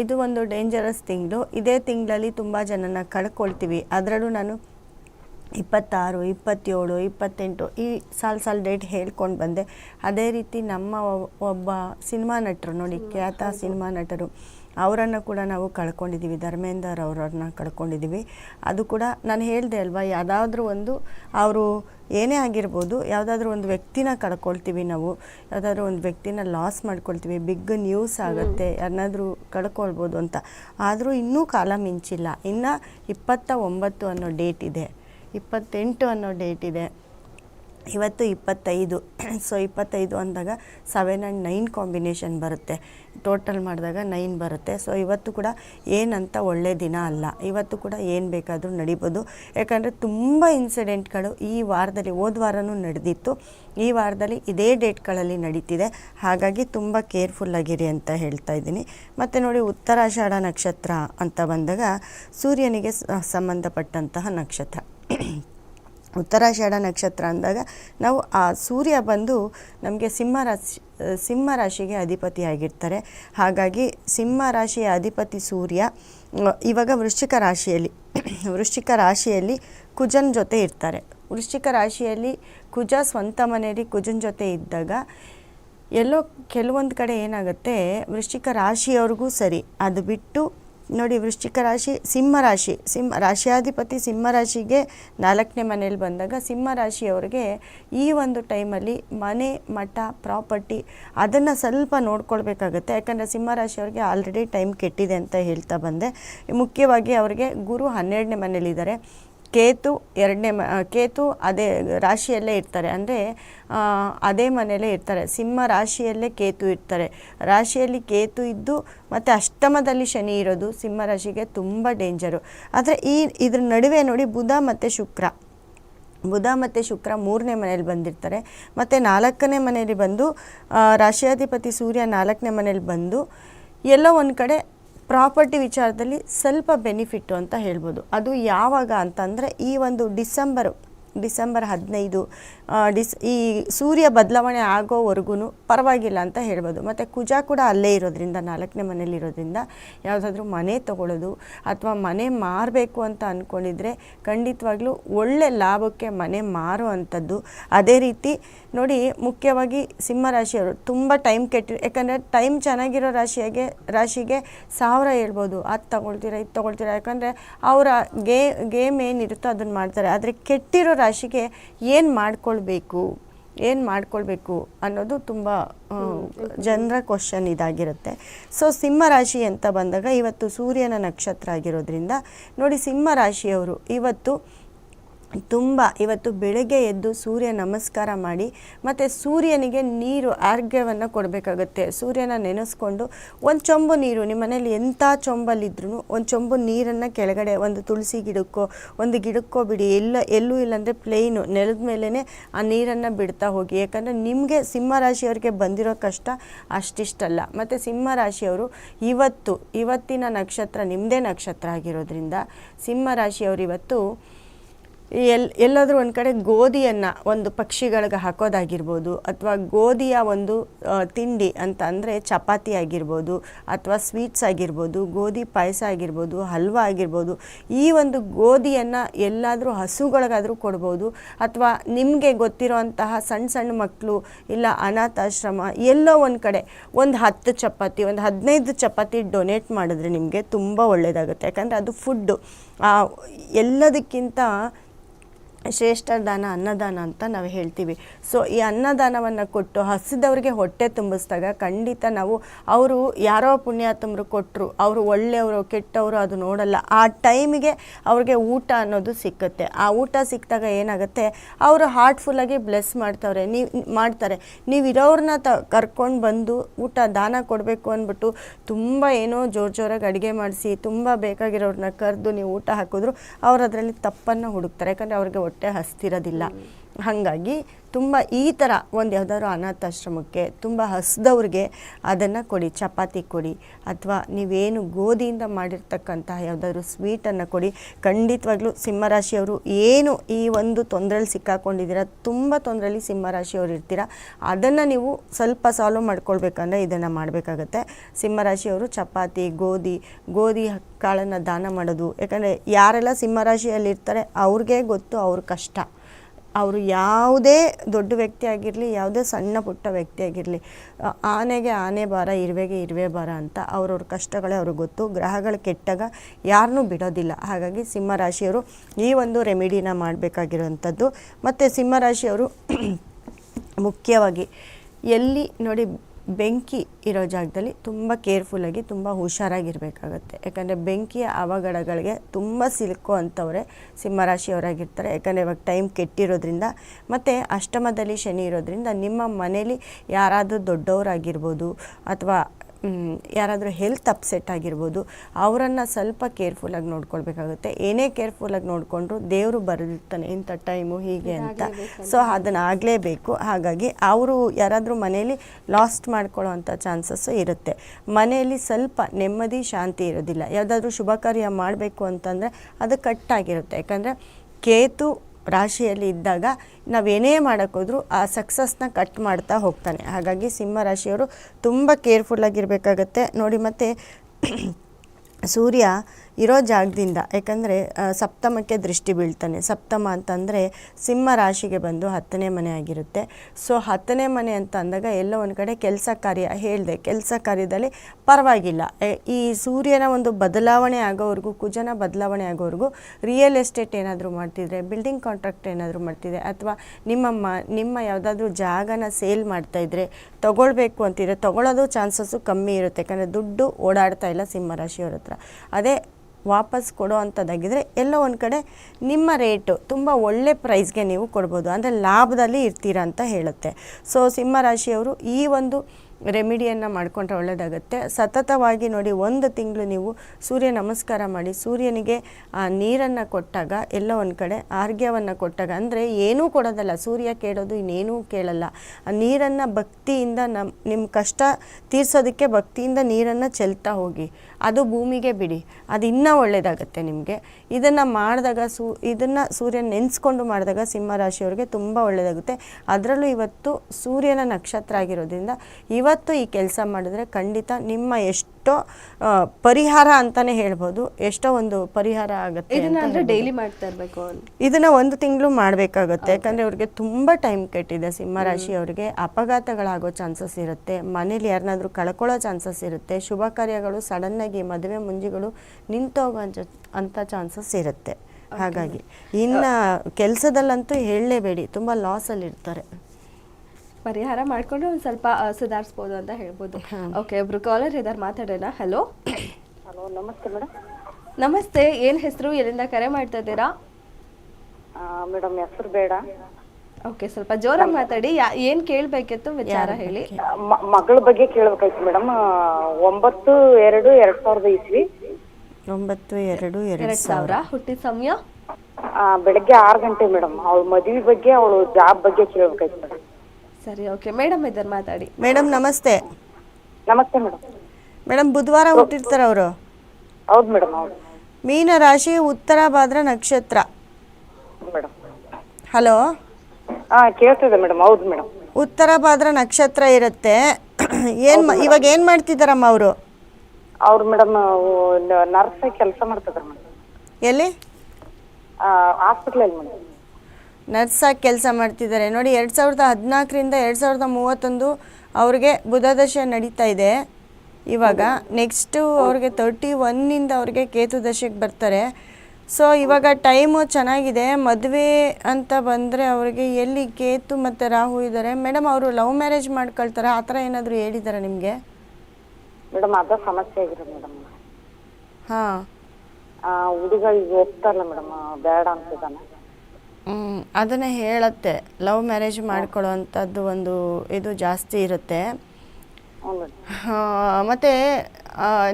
ಇದು ಒಂದು ಡೇಂಜರಸ್ ತಿಂಗಳು. ಇದೇ ತಿಂಗಳಲ್ಲಿ ತುಂಬ ಜನನ ಕಳ್ಕೊಳ್ತೀವಿ. ಅದರಲ್ಲೂ ನಾನು ಇಪ್ಪತ್ತಾರು ಇಪ್ಪತ್ತೇಳು ಇಪ್ಪತ್ತೆಂಟು ಈ ಸಾಲು ಸಾಲು ಡೇಟ್ ಹೇಳ್ಕೊಂಡು ಬಂದೆ. ಅದೇ ರೀತಿ ನಮ್ಮ ಒಬ್ಬ ಸಿನಿಮಾ ನಟರು ನೋಡಿ ಖ್ಯಾತ ಸಿನಿಮಾ ನಟರು ಅವರನ್ನು ಕೂಡ ನಾವು ಕಳ್ಕೊಂಡಿದ್ದೀವಿ ಧರ್ಮೇಂದರ್ ಅವರನ್ನ ಕಳ್ಕೊಂಡಿದ್ದೀವಿ ಅದು ಕೂಡ ನಾನು ಹೇಳಿದೆ ಅಲ್ವಾ ಯಾವುದಾದ್ರೂ ಒಂದು ಅವರು ಏನೇ ಆಗಿರ್ಬೋದು ಯಾವುದಾದ್ರೂ ಒಂದು ವ್ಯಕ್ತಿನ ಕಳ್ಕೊಳ್ತೀವಿ ನಾವು. ಯಾವುದಾದ್ರೂ ಒಂದು ವ್ಯಕ್ತಿನ ಲಾಸ್ ಮಾಡ್ಕೊಳ್ತೀವಿ. ಬಿಗ್ ನ್ಯೂಸ್ ಆಗುತ್ತೆ ಯಾರನ್ನಾದ್ರೂ ಕಳ್ಕೊಳ್ಬೋದು ಅಂತ. ಆದರೂ ಇನ್ನೂ ಕಾಲ ಮಿಂಚಿಲ್ಲ. ಇನ್ನು ಇಪ್ಪತ್ತ ಒಂಬತ್ತು ಅನ್ನೋ ಡೇಟ್ ಇದೆ. ಇಪ್ಪತ್ತೆಂಟು ಅನ್ನೋ ಡೇಟ್ ಇದೆ. ಇವತ್ತು ಇಪ್ಪತ್ತೈದು. ಸೊ ಇಪ್ಪತ್ತೈದು ಅಂದಾಗ ಸೆವೆನ್ ಆ್ಯಂಡ್ ನೈನ್ ಕಾಂಬಿನೇಷನ್ ಬರುತ್ತೆ. ಟೋಟಲ್ ಮಾಡಿದಾಗ ನೈನ್ ಬರುತ್ತೆ. ಸೊ ಇವತ್ತು ಕೂಡ ಏನಂತ ಒಳ್ಳೆ ದಿನ ಅಲ್ಲ. ಇವತ್ತು ಕೂಡ ಏನು ಬೇಕಾದರೂ ನಡಿಬೋದು. ಯಾಕಂದರೆ ತುಂಬ ಇನ್ಸಿಡೆಂಟ್ಗಳು ಈ ವಾರದಲ್ಲಿ, ಹೋದ ವಾರನೂ ನಡೆದಿತ್ತು. ಈ ವಾರದಲ್ಲಿ ಇದೇ ಡೇಟ್ಗಳಲ್ಲಿ ನಡೀತಿದೆ. ಹಾಗಾಗಿ ತುಂಬ ಕೇರ್ಫುಲ್ಲಾಗಿರಿ ಅಂತ ಹೇಳ್ತಾ ಇದ್ದೀನಿ. ಮತ್ತು ನೋಡಿ, ಉತ್ತರಾಷಾಢ ನಕ್ಷತ್ರ ಅಂತ ಬಂದಾಗ ಸೂರ್ಯನಿಗೆ ಸಂಬಂಧಪಟ್ಟಂತಹ ನಕ್ಷತ್ರ. ಉತ್ತರಾಷಾಢ ನಕ್ಷತ್ರ ಅಂದಾಗ ನಾವು ಆ ಸೂರ್ಯ ಬಂದು ನಮಗೆ ಸಿಂಹ ರಾಶಿ, ಸಿಂಹ ರಾಶಿಗೆ ಅಧಿಪತಿಯಾಗಿರ್ತಾರೆ. ಹಾಗಾಗಿ ಸಿಂಹ ರಾಶಿಯ ಅಧಿಪತಿ ಸೂರ್ಯ ಇವಾಗ ವೃಶ್ಚಿಕ ರಾಶಿಯಲ್ಲಿ ವೃಶ್ಚಿಕ ರಾಶಿಯಲ್ಲಿ ಕುಜನ್ ಜೊತೆ ಇರ್ತಾರೆ. ವೃಶ್ಚಿಕ ರಾಶಿಯಲ್ಲಿ ಕುಜ ಸ್ವಂತ ಮನೆಯಲ್ಲಿ ಕುಜನ್ ಜೊತೆ ಇದ್ದಾಗ ಎಲ್ಲೋ ಕೆಲವೊಂದು ಕಡೆ ಏನಾಗುತ್ತೆ, ವೃಶ್ಚಿಕ ರಾಶಿಯವ್ರಿಗೂ ಸರಿ. ಅದು ಬಿಟ್ಟು ನೋಡಿ ವೃಶ್ಚಿಕ ರಾಶಿ, ಸಿಂಹ ರಾಶಿ. ಸಿಂಹ ರಾಶಿಯಾಧಿಪತಿ ಸಿಂಹ ರಾಶಿಗೆ ನಾಲ್ಕನೇ ಮನೆಯಲ್ಲಿ ಬಂದಾಗ ಸಿಂಹ ರಾಶಿಯವ್ರಿಗೆ ಈ ಒಂದು ಟೈಮಲ್ಲಿ ಮನೆ, ಮಠ, ಪ್ರಾಪರ್ಟಿ ಅದನ್ನು ಸ್ವಲ್ಪ ನೋಡ್ಕೊಳ್ಬೇಕಾಗತ್ತೆ. ಯಾಕಂದರೆ ಸಿಂಹ ರಾಶಿಯವ್ರಿಗೆ ಆಲ್ರೆಡಿ ಟೈಮ್ ಕೆಟ್ಟಿದೆ ಅಂತ ಹೇಳ್ತಾ ಬಂದೆ. ಮುಖ್ಯವಾಗಿ ಅವರಿಗೆ ಗುರು ಹನ್ನೆರಡನೇ ಮನೇಲಿದ್ದಾರೆ ಕೇತು ಎರಡನೇ ಕೇತು ಅದೇ ರಾಶಿಯಲ್ಲೇ ಇರ್ತಾರೆ. ಅಂದರೆ ಅದೇ ಮನೆಯಲ್ಲೇ ಇರ್ತಾರೆ. ಸಿಂಹ ರಾಶಿಯಲ್ಲೇ ಕೇತು ಇರ್ತಾರೆ. ರಾಶಿಯಲ್ಲಿ ಕೇತು ಇದ್ದು, ಮತ್ತು ಅಷ್ಟಮದಲ್ಲಿ ಶನಿ ಇರೋದು ಸಿಂಹ ರಾಶಿಗೆ ತುಂಬ ಡೇಂಜರು ಆದರೆ ಈ, ಇದ್ರ ನಡುವೆ ನೋಡಿ ಬುಧ ಮತ್ತು ಶುಕ್ರ. ಬುಧ ಮತ್ತು ಶುಕ್ರ ಮೂರನೇ ಮನೇಲಿ ಬಂದಿರ್ತಾರೆ. ಮತ್ತು ನಾಲ್ಕನೇ ಮನೆಯಲ್ಲಿ ಬಂದು ರಾಶಿಯಾಧಿಪತಿ ಸೂರ್ಯ ನಾಲ್ಕನೇ ಮನೇಲಿ ಬಂದು, ಎಲ್ಲೋ ಒಂದು ಕಡೆ ಪ್ರಾಪರ್ಟಿ ವಿಚಾರದಲ್ಲಿ ಸ್ವಲ್ಪ ಬೆನಿಫಿಟ್ಟು ಅಂತ ಹೇಳ್ಬೋದು. ಅದು ಯಾವಾಗ ಅಂತಂದರೆ ಈ ಒಂದು ಡಿಸೆಂಬರು ಡಿಸೆಂಬರ್ ಹದಿನೈದು ಡಿಸ್, ಈ ಸೂರ್ಯ ಬದಲಾವಣೆ ಆಗೋವರೆಗೂ ಪರವಾಗಿಲ್ಲ ಅಂತ ಹೇಳ್ಬೋದು. ಮತ್ತು ಕುಜ ಕೂಡ ಅಲ್ಲೇ ಇರೋದ್ರಿಂದ, ನಾಲ್ಕನೇ ಮನೇಲಿರೋದ್ರಿಂದ ಯಾವುದಾದ್ರೂ ಮನೆ ತಗೊಳ್ಳೋದು ಅಥವಾ ಮನೆ ಮಾರಬೇಕು ಅಂತ ಅಂದ್ಕೊಂಡಿದ್ರೆ ಖಂಡಿತವಾಗ್ಲೂ ಒಳ್ಳೆ ಲಾಭಕ್ಕೆ ಮನೆ ಮಾರುವಂಥದ್ದು ಅದೇ ರೀತಿ ನೋಡಿ ಮುಖ್ಯವಾಗಿ ಸಿಂಹ ರಾಶಿಯವರು ತುಂಬ ಟೈಮ್ ಕೆಟ್ಟಿ, ಯಾಕಂದರೆ ಟೈಮ್ ಚೆನ್ನಾಗಿರೋ ರಾಶಿಯಾಗೆ, ರಾಶಿಗೆ ಸಾವಿರ ಹೇಳ್ಬೋದು. ಅದು ತಗೊಳ್ತೀರಾ, ಇದು ತಗೊಳ್ತೀರಾ, ಯಾಕಂದರೆ ಅವರ ಗೇ, ಗೇಮ್ ಏನಿರುತ್ತೋ ಅದನ್ನು ಮಾಡ್ತಾರೆ. ಆದರೆ ಕೆಟ್ಟಿರೋ ರಾಶಿಗೆ ಏನು ಮಾಡ್ಕೊಳ್ಬೇಕು ಏನು ಮಾಡ್ಕೊಳ್ಬೇಕು ಅನ್ನೋದು ತುಂಬ ಜನರ ಕ್ವಶನ್ ಇದಾಗಿರುತ್ತೆ. ಸೊ ಸಿಂಹ ರಾಶಿ ಅಂತ ಬಂದಾಗ ಇವತ್ತು ಸೂರ್ಯನ ನಕ್ಷತ್ರ ಆಗಿರೋದ್ರಿಂದ ನೋಡಿ ಸಿಂಹ ರಾಶಿಯವರು ಇವತ್ತು ತುಂಬ ಇವತ್ತು ಬೆಳಗ್ಗೆ ಎದ್ದು ಸೂರ್ಯ ನಮಸ್ಕಾರ ಮಾಡಿ ಮತ್ತು ಸೂರ್ಯನಿಗೆ ನೀರು, ಆರೋಗ್ಯವನ್ನು ಕೊಡಬೇಕಾಗುತ್ತೆ. ಸೂರ್ಯನ ನೆನೆಸ್ಕೊಂಡು ಒಂದು ಚೊಂಬು ನೀರು ನಿಮ್ಮ ಮನೇಲಿ ಎಂಥ ಚೊಂಬಲ್ಲಿದ್ರೂ ಒಂದು ಚೊಂಬು ನೀರನ್ನು ಕೆಳಗಡೆ ಒಂದು ತುಳಸಿ ಗಿಡಕ್ಕೋ, ಒಂದು ಗಿಡಕ್ಕೋ ಬಿಡಿ. ಎಲ್ಲ, ಎಲ್ಲೂ ಇಲ್ಲಾಂದರೆ ಪ್ಲೇನು ನೆಲದ ಮೇಲೇ ಆ ನೀರನ್ನು ಬಿಡ್ತಾ ಹೋಗಿ. ಯಾಕಂದರೆ ನಿಮಗೆ ಸಿಂಹರಾಶಿಯವ್ರಿಗೆ ಬಂದಿರೋ ಕಷ್ಟ ಅಷ್ಟಿಷ್ಟಲ್ಲ. ಮತ್ತು ಸಿಂಹರಾಶಿಯವರು ಇವತ್ತು, ಇವತ್ತಿನ ನಕ್ಷತ್ರ ನಿಮ್ಮದೇ ನಕ್ಷತ್ರ ಆಗಿರೋದ್ರಿಂದ ಸಿಂಹರಾಶಿಯವರು ಇವತ್ತು ಎಲ್, ಎಲ್ಲಾದರೂ ಒಂದು ಕಡೆ ಗೋಧಿಯನ್ನು ಒಂದು ಪಕ್ಷಿಗಳಿಗೆ ಹಾಕೋದಾಗಿರ್ಬೋದು ಅಥವಾ ಗೋಧಿಯ ಒಂದು ತಿಂಡಿ ಅಂತ ಅಂದರೆ ಚಪಾತಿ ಆಗಿರ್ಬೋದು ಅಥವಾ ಸ್ವೀಟ್ಸ್ ಆಗಿರ್ಬೋದು, ಗೋಧಿ ಪಾಯಸ ಆಗಿರ್ಬೋದು, ಹಲ್ವಾ ಆಗಿರ್ಬೋದು, ಈ ಒಂದು ಗೋಧಿಯನ್ನು ಎಲ್ಲಾದರೂ ಹಸುಗಳಿಗಾದರೂ ಕೊಡ್ಬೋದು ಅಥವಾ ನಿಮಗೆ ಗೊತ್ತಿರೋಂತಹ ಸಣ್ಣ ಸಣ್ಣ ಮಕ್ಕಳು ಇಲ್ಲ ಅನಾಥಾಶ್ರಮ ಎಲ್ಲೋ ಒಂದು ಕಡೆ ಒಂದು ಹತ್ತು ಚಪಾತಿ, ಒಂದು ಹದಿನೈದು ಚಪಾತಿ ಡೊನೇಟ್ ಮಾಡಿದ್ರೆ ನಿಮಗೆ ತುಂಬ ಒಳ್ಳೆಯದಾಗುತ್ತೆ ಯಾಕಂದರೆ ಅದು ಫುಡ್ಡು ಎಲ್ಲದಕ್ಕಿಂತ ಶ್ರೇಷ್ಠ ದಾನ, ಅನ್ನದಾನ ಅಂತ ನಾವು ಹೇಳ್ತೀವಿ. ಸೊ ಈ ಅನ್ನದಾನವನ್ನು ಕೊಟ್ಟು ಹಸಿದವ್ರಿಗೆ ಹೊಟ್ಟೆ ತುಂಬಿಸಿದಾಗ ಖಂಡಿತ ನಾವು ಅವರು ಯಾರೋ ಪುಣ್ಯಾತಮರು ಕೊಟ್ಟರು ಅವರು ಒಳ್ಳೆಯವರು, ಕೆಟ್ಟವರು ಅದು ನೋಡಲ್ಲ. ಆ ಟೈಮಿಗೆ ಅವ್ರಿಗೆ ಊಟ ಅನ್ನೋದು ಸಿಕ್ಕುತ್ತೆ. ಆ ಊಟ ಸಿಕ್ಕಿದಾಗ ಏನಾಗುತ್ತೆ? ಅವರು ಹಾರ್ಟ್ಫುಲ್ಲಾಗಿ ಬ್ಲೆಸ್ ಮಾಡ್ತವ್ರೆ. ನೀವು, ಮಾಡ್ತಾರೆ. ನೀವು ಇರೋರನ್ನ ತ, ಕರ್ಕೊಂಡು ಬಂದು ಊಟ, ದಾನ ಕೊಡಬೇಕು ಅಂದ್ಬಿಟ್ಟು ತುಂಬ ಏನೋ ಜೋರು ಜೋರಾಗಿ ಅಡುಗೆ ಮಾಡಿಸಿ, ತುಂಬ ಬೇಕಾಗಿರೋರನ್ನ ಕರೆದು ನೀವು ಊಟ ಹಾಕಿದ್ರು ಅವರು ಅದರಲ್ಲಿ ತಪ್ಪನ್ನು ಹುಡುಕ್ತಾರೆ. ಯಾಕಂದರೆ ಅವ್ರಿಗೆ ಹೊಟ್ಟೆ ಹಸ್ತಿರೋದಿಲ್ಲ. ಹಾಗಾಗಿ ತುಂಬ ಈ ಥರ ಒಂದು ಯಾವುದಾದ್ರು ಅನಾಥಾಶ್ರಮಕ್ಕೆ ತುಂಬ ಹಸಿದವ್ರಿಗೆ ಅದನ್ನು ಕೊಡಿ, ಚಪಾತಿ ಕೊಡಿ ಅಥವಾ ನೀವೇನು ಗೋಧಿಯಿಂದ ಮಾಡಿರ್ತಕ್ಕಂತಹ ಯಾವುದಾದ್ರು ಸ್ವೀಟನ್ನು ಕೊಡಿ. ಖಂಡಿತವಾಗ್ಲೂ ಸಿಂಹರಾಶಿಯವರು ಏನು ಈ ಒಂದು ತೊಂದರೆಯಲ್ಲಿ ಸಿಕ್ಕಾಕೊಂಡಿದ್ದೀರ, ತುಂಬ ತೊಂದರೆಯಲ್ಲಿ ಸಿಂಹರಾಶಿಯವರು ಇರ್ತೀರ, ಅದನ್ನು ನೀವು ಸ್ವಲ್ಪ ಸಾಲ್ವ್ ಮಾಡ್ಕೊಳ್ಬೇಕಂದ್ರೆ ಇದನ್ನು ಮಾಡಬೇಕಾಗತ್ತೆ. ಸಿಂಹರಾಶಿಯವರು ಚಪಾತಿ, ಗೋಧಿ ಗೋಧಿ ಕಾಳನ್ನು ದಾನ ಮಾಡೋದು, ಯಾಕಂದರೆ ಯಾರೆಲ್ಲ ಸಿಂಹರಾಶಿಯಲ್ಲಿರ್ತಾರೆ ಅವ್ರಿಗೆ ಗೊತ್ತು ಅವ್ರ ಕಷ್ಟ. ಅವರು ಯಾವುದೇ ದೊಡ್ಡ ವ್ಯಕ್ತಿ ಆಗಿರಲಿ, ಯಾವುದೇ ಸಣ್ಣ ಪುಟ್ಟ ವ್ಯಕ್ತಿ ಆಗಿರಲಿ ಆನೆಗೆ ಆನೆ ಬಾರ ಇರುವೆಗೆ ಇರುವೆ ಭಾರ ಅಂತ ಅವ್ರವ್ರ ಕಷ್ಟಗಳೇ ಅವ್ರಿಗೆ ಗೊತ್ತು. ಗ್ರಹಗಳು ಕೆಟ್ಟಾಗ ಯಾರನ್ನೂ ಬಿಡೋದಿಲ್ಲ. ಹಾಗಾಗಿ ಸಿಂಹರಾಶಿಯವರು ಈ ಒಂದು ರೆಮಿಡಿನ ಮಾಡಬೇಕಾಗಿರುವಂಥದ್ದು. ಮತ್ತು ಸಿಂಹರಾಶಿಯವರು ಮುಖ್ಯವಾಗಿ ಎಲ್ಲಿ ನೋಡಿ ಬೆಂಕಿ ಇರೋ ಜಾಗದಲ್ಲಿ ತುಂಬ ಕೇರ್ಫುಲ್ಲಾಗಿ ತುಂಬ ಹುಷಾರಾಗಿರಬೇಕಾಗತ್ತೆ. ಯಾಕಂದರೆ ಬೆಂಕಿಯ ಅವಘಡಗಳಿಗೆ ತುಂಬ ಸಿಲುಕೋ ಅಂಥವ್ರೆ ಸಿಂಹರಾಶಿಯವರಾಗಿರ್ತಾರೆ. ಯಾಕಂದರೆ ಇವಾಗ ಟೈಮ್ ಕೆಟ್ಟಿರೋದ್ರಿಂದ ಮತ್ತು ಅಷ್ಟಮದಲ್ಲಿ ಶನಿ ಇರೋದ್ರಿಂದ ನಿಮ್ಮ ಮನೇಲಿ ಯಾರಾದರೂ ದೊಡ್ಡವರಾಗಿರ್ಬೋದು ಅಥವಾ ಯಾರಾದರೂ ಹೆಲ್ತ್ ಅಪ್ಸೆಟ್ ಆಗಿರ್ಬೋದು ಅವರನ್ನು ಸ್ವಲ್ಪ ಕೇರ್ಫುಲ್ಲಾಗಿ ನೋಡ್ಕೊಳ್ಬೇಕಾಗುತ್ತೆ. ಏನೇ ಕೇರ್ಫುಲ್ಲಾಗಿ ನೋಡಿಕೊಂಡ್ರು ದೇವರು ಬರೆದಿರ್ತಾನೆ ಇಂಥ ಟೈಮು ಹೀಗೆ ಅಂತ. ಸೊ ಅದನ್ನು ಆಗಲೇಬೇಕು. ಹಾಗಾಗಿ ಅವರು ಯಾರಾದರೂ ಮನೆಯಲ್ಲಿ ಲಾಸ್ಟ್ ಮಾಡ್ಕೊಳ್ಳೋ ಅಂಥ ಚಾನ್ಸಸ್ಸು ಇರುತ್ತೆ. ಮನೆಯಲ್ಲಿ ಸ್ವಲ್ಪ ನೆಮ್ಮದಿ ಶಾಂತಿ ಇರೋದಿಲ್ಲ. ಯಾವುದಾದ್ರೂ ಶುಭ ಕಾರ್ಯ ಮಾಡಬೇಕು ಅಂತಂದರೆ ಅದು ಕಟ್ಟಾಗಿರುತ್ತೆ ಯಾಕಂದರೆ ಕೇತು ರಾಶಿಯಲ್ಲಿ ಇದ್ದಾಗ ನಾವೇನೇ ಮಾಡೋಕ್ಕೋದ್ರು ಆ ಸಕ್ಸಸ್ನ ಕಟ್ ಮಾಡ್ತಾ ಹೋಗ್ತಾನೆ. ಹಾಗಾಗಿ ಸಿಂಹ ರಾಶಿಯವರು ತುಂಬ ಕೇರ್ಫುಲ್ಲಾಗಿರಬೇಕಾಗತ್ತೆ ನೋಡಿ ಮತ್ತು ಸೂರ್ಯ ಇರೋ ಜಾಗದಿಂದ ಯಾಕಂದರೆ ಸಪ್ತಮಕ್ಕೆ ದೃಷ್ಟಿ ಬೀಳ್ತಾನೆ. ಸಪ್ತಮ ಅಂತಂದರೆ, ಸಿಂಹ ರಾಶಿಗೆ ಬಂದು ಹತ್ತನೇ ಮನೆ ಆಗಿರುತ್ತೆ. ಸೊ, ಹತ್ತನೇ ಮನೆ ಅಂತ ಅಂದಾಗ ಎಲ್ಲೋ ಒಂದು ಕಡೆ ಕೆಲಸ ಕಾರ್ಯ, ಹೇಳಿದೆ, ಕೆಲಸ ಕಾರ್ಯದಲ್ಲಿ ಪರವಾಗಿಲ್ಲ. ಈ ಸೂರ್ಯನ ಒಂದು ಬದಲಾವಣೆ ಆಗೋವರೆಗೂ, ಕುಜನ ಬದಲಾವಣೆ ಆಗೋವರೆಗೂ ರಿಯಲ್ ಎಸ್ಟೇಟ್ ಏನಾದರೂ ಮಾಡ್ತಿದ್ರೆ ಬಿಲ್ಡಿಂಗ್ ಕಾಂಟ್ರಾಕ್ಟ್ ಏನಾದರೂ ಮಾಡ್ತಿದೆ ಅಥವಾ ನಿಮ್ಮ ನಿಮ್ಮ ಯಾವುದಾದ್ರೂ ಜಾಗನ ಸೇಲ್ ಮಾಡ್ತಾಯಿದ್ರೆ ತಗೊಳ್ಬೇಕು ಅಂತಿದ್ರೆ ತಗೊಳ್ಳೋದು ಚಾನ್ಸಸ್ಸು ಕಮ್ಮಿ ಇರುತ್ತೆ. ಯಾಕಂದರೆ ದುಡ್ಡು ಓಡಾಡ್ತಾ ಇಲ್ಲ ಸಿಂಹರಾಶಿಯವ್ರ ಹತ್ರ. ಅದೇ ವಾಪಸ್ ಕೊಡೋ ಅಂಥದ್ದಾಗಿದ್ದರೆ ಎಲ್ಲೋ ಒಂದು ಕಡೆ ನಿಮ್ಮ ರೇಟು ತುಂಬ ಒಳ್ಳೆ ಪ್ರೈಸ್ಗೆ ನೀವು ಕೊಡ್ಬೋದು. ಅಂದರೆ ಲಾಭದಲ್ಲಿ ಇರ್ತೀರಾ ಅಂತ ಹೇಳುತ್ತೆ. ಸೊ ಸಿಂಹರಾಶಿಯವರು ಈ ಒಂದು ರೆಮಿಡಿಯನ್ನು ಮಾಡಿಕೊಂಡ್ರೆ ಒಳ್ಳೆಯದಾಗುತ್ತೆ ಸತತವಾಗಿ ನೋಡಿ ಒಂದು ತಿಂಗಳು ನೀವು ಸೂರ್ಯ ನಮಸ್ಕಾರ ಮಾಡಿ, ಸೂರ್ಯನಿಗೆ ನೀರನ್ನು ಕೊಟ್ಟಾಗ ಎಲ್ಲ ಒಂದು ಕಡೆ ಆರ್ಗ್ಯವನ್ನು ಕೊಟ್ಟಾಗ, ಅಂದರೆ ಏನೂ ಕೊಡೋದಲ್ಲ, ಸೂರ್ಯ ಕೇಳೋದು ಇನ್ನೇನೂ ಕೇಳಲ್ಲ. ಆ, ನೀರನ್ನು ಭಕ್ತಿಯಿಂದ ನಮ್ಮ ನಿಮ್ಮ ಕಷ್ಟ ತೀರಿಸೋದಕ್ಕೆ ಭಕ್ತಿಯಿಂದ ನೀರನ್ನು ಚೆಲ್ತಾ ಹೋಗಿ. ಅದು ಭೂಮಿಗೆ ಬಿಡಿ. ಅದು ಇನ್ನೂ ಒಳ್ಳೆಯದಾಗುತ್ತೆ ನಿಮಗೆ. ಇದನ್ನು ಮಾಡಿದಾಗ ಸೂ, ಇದನ್ನು ಸೂರ್ಯ ನೆನೆಸ್ಕೊಂಡು ಮಾಡಿದಾಗ ಸಿಂಹರಾಶಿಯವ್ರಿಗೆ ತುಂಬ ಒಳ್ಳೆಯದಾಗುತ್ತೆ ಅದರಲ್ಲೂ ಇವತ್ತು ಸೂರ್ಯನ ನಕ್ಷತ್ರ ಆಗಿರೋದ್ರಿಂದ ಇವತ್ತು ಈ ಕೆಲಸ ಮಾಡಿದ್ರೆ ಖಂಡಿತ ನಿಮ್ಮ ಎಷ್ಟೋ ಆ, ಪರಿಹಾರ ಅಂತಾನೆ ಹೇಳ್ಬೋದು. ಎಷ್ಟೋ ಒಂದು ಪರಿಹಾರ ಆಗುತ್ತೆ ಡೈಲಿ ಮಾಡ್ತಾ ಇರಬೇಕು ಇದನ್ನ ಒಂದು ತಿಂಗಳು ಮಾಡಬೇಕಾಗುತ್ತೆ. ಯಾಕಂದ್ರೆ ಅವ್ರಿಗೆ ತುಂಬಾ ಟೈಮ್ ಕೆಟ್ಟಿದೆ ಸಿಂಹರಾಶಿ ಅವರಿಗೆ. ಅಪಘಾತಗಳಾಗೋ ಚಾನ್ಸಸ್ ಇರುತ್ತೆ. ಮನೇಲಿ ಯಾರನ್ನಾದ್ರೂ ಕಳ್ಕೊಳ್ಳೋ ಚಾನ್ಸಸ್ ಇರುತ್ತೆ. ಶುಭ ಕಾರ್ಯಗಳು ಸಡನ್ ಆಗಿ ಮದುವೆ ಮುಂಜಿಗಳು ನಿಂತೋಗೋ ಅಂತ ಚಾನ್ಸಸ್ ಇರುತ್ತೆ. ಹಾಗಾಗಿ ಇನ್ನು ಕೆಲಸದಲ್ಲಂತೂ ಹೇಳಲೇಬೇಡಿ. ತುಂಬ ಅಲ್ಲಿ ಇರ್ತಾರೆ ಪರಿಹಾರ ಮಾಡ್ಕೊಂಡು ಒಂದ್ ಸ್ವಲ್ಪ ಸುಧಾರಿಸಬಹುದು ಸುಧಾರಿಸ್ಬೋದು ಅಂತ ಹೇಳ್ಬೋದು. ಓಕೆ ಒಬ್ರು ಕಾಲರ್ ಇದಾರೆ ಮಾತಾಡೋಣ. ಹಲೋ ಹಲೋ ನಮಸ್ತೆ ಮೇಡಮ್ ನಮಸ್ತೆ ಏನ್ ಹೆಸರು ಎಲ್ಲಿಂದ ಕರೆ ಮಾಡ್ತಾ ಇದ್ದೀರಾ? ಮೇಡಮ್ ಹೆಸರು ಬೇಡ. ಓಕೆ ಸ್ವಲ್ಪ ಜೋರಾಗಿ ಮಾತಾಡಿ. ಯಾ- ಏನ್ ಕೇಳ್ಬೇಕಿತ್ತು? ವಿಚಾರ ಹೇಳಿ. ಮಗಳ ಬಗ್ಗೆ ಕೇಳ್ಬೇಕಾಯ್ತು ಮೇಡಮ್ ಒಂಬತ್ತು ಎರಡು ಎರಡ್ ಸಾವಿರದ ಇಸ್ವಿ. ಒಂಬತ್ತು ಎರಡು ಎರಡು ಸಾವಿರ. ಹುಟ್ಟಿದ ಸಮಯ? ಆ, ಬೆಳಗ್ಗೆ ಆರು ಗಂಟೆ ಮೇಡಮ್ ಅವಳ ಮದುವೆ ಬಗ್ಗೆ ಅವಳು ಜಾಬ್ ಬಗ್ಗೆ ಕೇಳ್ಬೇಕಾಯ್ತು ಮೇಡಮ್ ಸರಿ ಓಕೆ ಮೇಡಮ್ ಇದ್ದಾರೆ ಮಾತಾಡಿ. ಮೇಡಮ್ ನಮಸ್ತೆ. ನಮಸ್ತೆ ಮೇಡಮ್ ಮೇಡಮ್ ಬುಧವಾರ ಹುಟ್ಟಿರ್ತಾರೆ ಅವರು? ಹೌದು ಮೇಡಮ್ ಹೌದು. ಮೀನ ರಾಶಿ ಉತ್ತರ ಭಾದ್ರ ನಕ್ಷತ್ರ. ಮೇಡಮ್ ಹಲೋ ಹಾ ಕೇಳ್ತಿದೆ ಮೇಡಮ್ ಹೌದು ಮೇಡಮ್ ಉತ್ತರ ಭಾದ್ರ ನಕ್ಷತ್ರ ಇರುತ್ತೆ. ಏನು ಇವಾಗ ಏನ್ ಮಾಡ್ತಿದ್ದಾರಮ್ಮ ಅವರು? ಅವ್ರು ಮೇಡಮ್ ನರ್ಸ್ ಕೆಲಸ ಮಾಡ್ತಿದ್ರು ಮೇಡಮ್ ಎಲ್ಲಿ? ಹಾಸ್ಪಿಟ್ಲಲ್ಲಿ ಮೇಡಮ್ ನರ್ಸಾಗಿ ಕೆಲಸ ಮಾಡ್ತಿದ್ದಾರೆ. ನೋಡಿ ಎರಡು ಸಾವಿರದ ಹದಿನಾಲ್ಕರಿಂದ ಎರಡು ಸಾವಿರದ ಮೂವತ್ತೊಂದು ಅವ್ರಿಗೆ ಬುಧದಶೆ ನಡೀತಾ ಇದೆ. ಇವಾಗ ನೆಕ್ಸ್ಟು ಅವ್ರಿಗೆ ತರ್ಟಿ ಒನ್ನಿಂದ ಅವ್ರಿಗೆ ಕೇತು ದಶೆಗೆ ಬರ್ತಾರೆ. ಸೊ ಇವಾಗ ಟೈಮು ಚೆನ್ನಾಗಿದೆ. ಮದುವೆ ಅಂತ ಬಂದರೆ ಅವ್ರಿಗೆ ಎಲ್ಲಿ ಕೇತು ಮತ್ತು ರಾಹು ಇದ್ದಾರೆ. ಮೇಡಮ್ ಅವರು ಲವ್ ಮ್ಯಾರೇಜ್ ಮಾಡ್ಕೊಳ್ತಾರೆ? ಆ ಥರ ಏನಾದರೂ ಹೇಳಿದ್ದಾರೆ ನಿಮಗೆ? ಮೇಡಮ್ ಅದ ಸಮಸ್ಯೆ ಆಗಿರೋ ಮೇಡಮ್. ಹಾಂ. ಹುಡುಗ ಈಗ ಹೋಗ್ತಾರಲ್ಲ ಮೇಡಮ್. ಬೇಡ ಅಂತಿದ್ದಾನೆ. ಅದನ್ನೇ ಹೇಳತ್ತೆ. ಲವ್ ಮ್ಯಾರೇಜ್ ಮಾಡ್ಕೊಳ್ಳೋವಂಥದ್ದು ಒಂದು ಇದು ಜಾಸ್ತಿ ಇರುತ್ತೆ. ಮತ್ತು ಮತ್ತೆ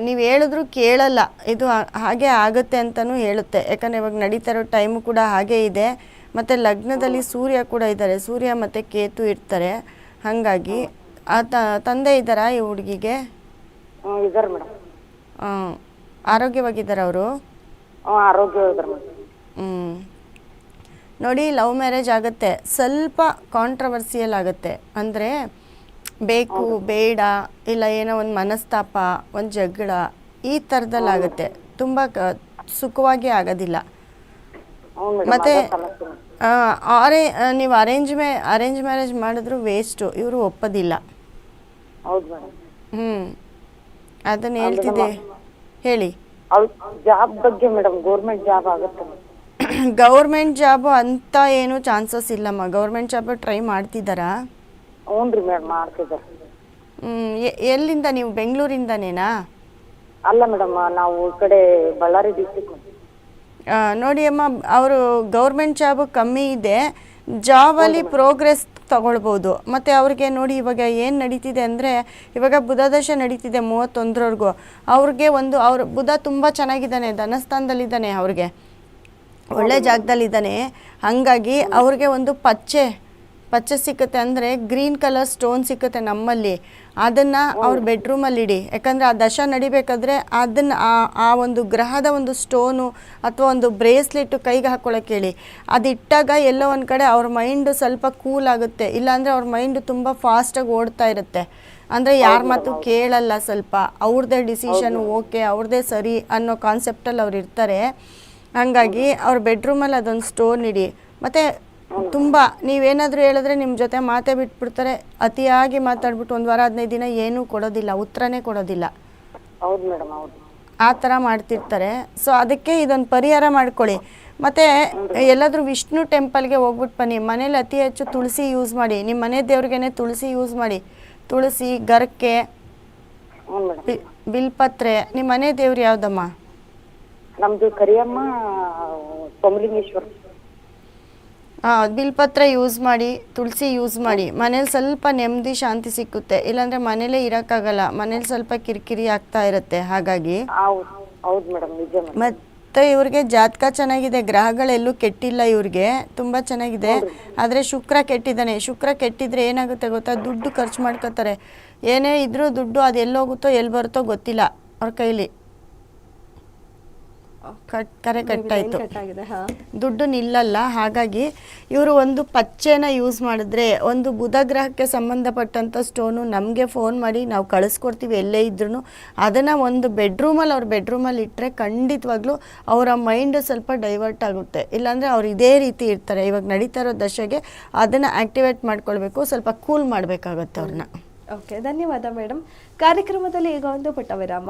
ನೀವು ಹೇಳಿದ್ರು ಕೇಳಲ್ಲ. ಇದು ಹಾಗೆ ಆಗುತ್ತೆ ಅಂತಲೂ ಹೇಳುತ್ತೆ. ಯಾಕಂದರೆ ಇವಾಗ ನಡೀತಾ ಇರೋ ಟೈಮು ಕೂಡ ಹಾಗೇ ಇದೆ. ಮತ್ತು ಲಗ್ನದಲ್ಲಿ ಸೂರ್ಯ ಕೂಡ ಇದ್ದಾರೆ. ಸೂರ್ಯ ಮತ್ತು ಕೇತು ಇರ್ತಾರೆ. ಹಾಗಾಗಿ ತಂದೆ ಇದ್ದಾರಾ ಈ ಹುಡುಗಿಗೆ? ಆರೋಗ್ಯವಾಗಿದ್ದಾರೆ ಅವರು? ಹ್ಞೂ ಆರೋಗ್ಯ ಇದಾರೆ ಮೇಡಮ್ ಹ್ಮ್. ನೋಡಿ ಲವ್ ಮ್ಯಾರೇಜ್ ಆಗುತ್ತೆ. ಸ್ವಲ್ಪ ಕಾಂಟ್ರವರ್ಸಿಯಲ್ ಆಗುತ್ತೆ. ಅಂದರೆ ಬೇಕು ಬೇಡ ಇಲ್ಲ ಏನೋ ಒಂದು ಮನಸ್ತಾಪ ಒಂದು ಜಗಳ ಈ ಥರದಲ್ಲಿ ಆಗುತ್ತೆ. ತುಂಬ ಸುಖವಾಗಿ ಆಗೋದಿಲ್ಲ. ಮತ್ತೆ ಆರೇ ನೀವು ಅರೇಂಜ್ ಮೇ ಅರೇಂಜ್ ಮ್ಯಾರೇಜ್ ಮಾಡಿದ್ರು ವೇಸ್ಟು ಇವರು ಒಪ್ಪೋದಿಲ್ಲ. ಹ್ಞೂ ಅದನ್ನು ಹೇಳ್ತಿದ್ದೆ. ಹೇಳಿ. ಜಾಬ್ ಬಗ್ಗೆ ಮೇಡಮ್ ಗೌರ್ಮೆಂಟ್ ಜಾಬ್ ಆಗುತ್ತೆ. ಗೌರ್ಮೆಂಟ್ ಜಾಬು ಅಂತ ಏನು ಚಾನ್ಸಸ್ ಇಲ್ಲಮ್ಮ ಗೌರ್ಮೆಂಟ್ ಜಾಬ್ ಟ್ರೈ ಮಾಡ್ತಿದ್ದಾರಾ? ಹ್ಞೂ ರೀ ಮೇಡಮ್ ಮಾಡ್ತಿದ್ದಾರೆ ಹ್ಮ್, ಎ- ಎಲ್ಲಿಂದ ನೀವು? ಬೆಂಗಳೂರಿಂದನೇನಾ? ಅಲ್ಲ ಮೇಡಮ್ ನಾವು ಈ ಕಡೆ ಬಳ್ಳಾರಿ ಡಿಸ್ಟಿಕ್ ಆ, ನೋಡಿ ಅಮ್ಮ ಅವರು ಗೌರ್ಮೆಂಟ್ ಜಾಬ್ ಕಮ್ಮಿ ಇದೆ. ಜಾಬಲ್ಲಿ ಪ್ರೋಗ್ರೆಸ್ ತಗೊಳ್ಬೋದು. ಮತ್ತು ಅವ್ರಿಗೆ ನೋಡಿ ಇವಾಗ ಏನು ನಡೀತಿದೆ ಅಂದರೆ ಇವಾಗ ಬುಧದಶ ನಡೀತಿದೆ ಮೂವತ್ತೊಂದರವರೆಗೂ. ಅವ್ರಿಗೆ ಒಂದು ಅವ್ರ ಬುಧ ತುಂಬ ಚೆನ್ನಾಗಿದ್ದಾನೆ ಧನಸ್ಥಾನದಲ್ಲಿದ್ದಾನೆ ಅವ್ರಿಗೆ. ಒಳ್ಳೆ ಜಾಗದಲ್ಲಿದ್ದಾನೆ. ಹಾಗಾಗಿ ಅವ್ರಿಗೆ ಒಂದು ಪಚ್ಚೆ ಪಚ್ಚೆ ಸಿಕ್ಕುತ್ತೆ ಅಂದರೆ ಗ್ರೀನ್ ಕಲರ್ ಸ್ಟೋನ್ ಸಿಕ್ಕುತ್ತೆ ನಮ್ಮಲ್ಲಿ. ಅದನ್ನು ಅವ್ರ ಬೆಡ್ರೂಮಲ್ಲಿ ಇಡಿ. ಯಾಕಂದರೆ ಆ ದಶ ನಡಿಬೇಕಾದ್ರೆ ಅದನ್ನು ಆ ಆ ಒಂದು ಗ್ರಹದ ಒಂದು ಸ್ಟೋನು ಅಥವಾ ಒಂದು ಬ್ರೇಸ್ಲೆಟ್ಟು ಕೈಗೆ ಹಾಕ್ಕೊಳ್ಳೋಕೆ ಹೇಳಿ. ಅದಿಟ್ಟಾಗ ಎಲ್ಲೋ ಒಂದು ಕಡೆ ಅವ್ರ ಮೈಂಡು ಸ್ವಲ್ಪ ಕೂಲ್ ಆಗುತ್ತೆ. ಇಲ್ಲಾಂದರೆ ಅವ್ರ ಮೈಂಡು ತುಂಬ ಫಾಸ್ಟಾಗಿ ಓಡ್ತಾ ಇರುತ್ತೆ. ಅಂದರೆ ಯಾರ ಮಾತು ಕೇಳಲ್ಲ ಸ್ವಲ್ಪ. ಅವ್ರದ್ದೇ ಡಿಸಿಷನ್ ಓಕೆ ಅವ್ರದ್ದೇ ಸರಿ ಅನ್ನೋ ಕಾನ್ಸೆಪ್ಟಲ್ಲಿ ಅವ್ರು ಇರ್ತಾರೆ. ಹಾಗಾಗಿ ಅವ್ರ ಬೆಡ್ರೂಮಲ್ಲಿ ಅದೊಂದು ಸ್ಟೋನ್ ಇಡಿ. ಮತ್ತೆ ತುಂಬ ನೀವೇನಾದ್ರೂ ಹೇಳಿದ್ರೆ ನಿಮ್ಮ ಜೊತೆ ಮಾತೇ ಬಿಟ್ಬಿಡ್ತಾರೆ. ಅತಿಯಾಗಿ ಮಾತಾಡ್ಬಿಟ್ಟು ಒಂದು ವಾರ ಹದಿನೈದು ದಿನ ಏನೂ ಕೊಡೋದಿಲ್ಲ ಉತ್ತರನೇ ಕೊಡೋದಿಲ್ಲ. ಹೌದು ಮೇಡಮ್ ಹೌದು. ಆ ಥರ ಮಾಡ್ತಿರ್ತಾರೆ. ಸೊ ಅದಕ್ಕೆ ಇದೊಂದು ಪರಿಹಾರ ಮಾಡ್ಕೊಳ್ಳಿ. ಮತ್ತು ಎಲ್ಲಾದರೂ ವಿಷ್ಣು ಟೆಂಪಲ್ಗೆ ಹೋಗ್ಬಿಟ್ಟು ಬನ್ನಿ. ಮನೇಲಿ ಅತಿ ಹೆಚ್ಚು ತುಳಸಿ ಯೂಸ್ ಮಾಡಿ. ನಿಮ್ಮ ಮನೆ ದೇವ್ರಿಗೇನೆ ತುಳಸಿ ಯೂಸ್ ಮಾಡಿ. ತುಳಸಿ ಗರ್ಕೆ ಬಿಲ್ಪತ್ರೆ. ನಿಮ್ಮ ಮನೆ ದೇವ್ರು ಯಾವುದಮ್ಮ? ನಮ್ದು ಕರಿಯಮ್ಮ ಸೋಮಲಿಂಗೇಶ್ವರ ಆ, ಬಿಲ್ಪತ್ರ ಯೂಸ್ ಮಾಡಿ ತುಳಸಿ ಯೂಸ್ ಮಾಡಿ. ಮನೇಲಿ ಸ್ವಲ್ಪ ನೆಮ್ಮದಿ ಶಾಂತಿ ಸಿಕ್ಕುತ್ತೆ. ಇಲ್ಲಾಂದ್ರೆ ಮನೇಲೆ ಇರೋಕ್ಕಾಗಲ್ಲ. ಮನೇಲಿ ಸ್ವಲ್ಪ ಕಿರಿಕಿರಿ ಆಗ್ತಾ ಇರುತ್ತೆ. ಹಾಗಾಗಿ ಹೌದು. ಹೌದು ಮೇಡಮ್. ನಿಜ ಮೇಡಮ್. ಇವ್ರಿಗೆ ಜಾತಕ ಚೆನ್ನಾಗಿದೆ. ಗ್ರಹಗಳೆಲ್ಲೂ ಕೆಟ್ಟಿಲ್ಲ ಇವ್ರಿಗೆ. ತುಂಬಾ ಚೆನ್ನಾಗಿದೆ. ಆದ್ರೆ ಶುಕ್ರ ಕೆಟ್ಟಿದ್ದಾನೆ. ಶುಕ್ರ ಕೆಟ್ಟಿದ್ರೆ ಏನಾಗುತ್ತೆ ಗೊತ್ತಾ? ದುಡ್ಡು ಖರ್ಚು ಮಾಡ್ಕೋತಾರೆ. ಏನೇ ಇದ್ರೂ ದುಡ್ಡು ಅದು ಎಲ್ಲೋಗುತ್ತೋ ಎಲ್ಲಿ ಬರುತ್ತೋ ಗೊತ್ತಿಲ್ಲ ಅವ್ರ ಕೈಲಿ. ಕರೆ ಕಟ್ ಆಯ್ತು ಹಾ. ದುಡ್ಡು ನಿಲ್ಲಲ್ಲ ಹಾಗಾಗಿ ಇವರು ಒಂದು ಪಚ್ಚೆನ ಯೂಸ್ ಮಾಡಿದ್ರೆ ಒಂದು ಬುಧ ಗ್ರಹಕ್ಕೆ ಸಂಬಂಧಪಟ್ಟಂಥ ಸ್ಟೋನು ನಮಗೆ ಫೋನ್ ಮಾಡಿ ನಾವು ಕಳಿಸ್ಕೊಡ್ತೀವಿ ಎಲ್ಲೇ ಇದ್ರೂ ಅದನ್ನು ಒಂದು ಬೆಡ್ರೂಮಲ್ಲಿ ಅವ್ರ ಬೆಡ್ರೂಮಲ್ಲಿ ಇಟ್ಟರೆ ಖಂಡಿತವಾಗ್ಲೂ ಅವರ ಮೈಂಡ್ ಸ್ವಲ್ಪ ಡೈವರ್ಟ್ ಆಗುತ್ತೆ. ಇಲ್ಲಾಂದರೆ ಅವ್ರು ಇದೇ ರೀತಿ ಇರ್ತಾರೆ. ಇವಾಗ ನಡೀತಾ ಇರೋ ದಶೆಗೆ ಅದನ್ನು ಆ್ಯಕ್ಟಿವೇಟ್ ಮಾಡ್ಕೊಳ್ಬೇಕು ಸ್ವಲ್ಪ ಕೂಲ್ ಮಾಡಬೇಕಾಗತ್ತೆ ಅವ್ರನ್ನ ಓಕೆ ಧನ್ಯವಾದ ಮೇಡಮ್ ಕಾರ್ಯಕ್ರಮದಲ್ಲಿ ಈಗ ಒಂದು ಪುಟ್ಟ ವಿರಾಮ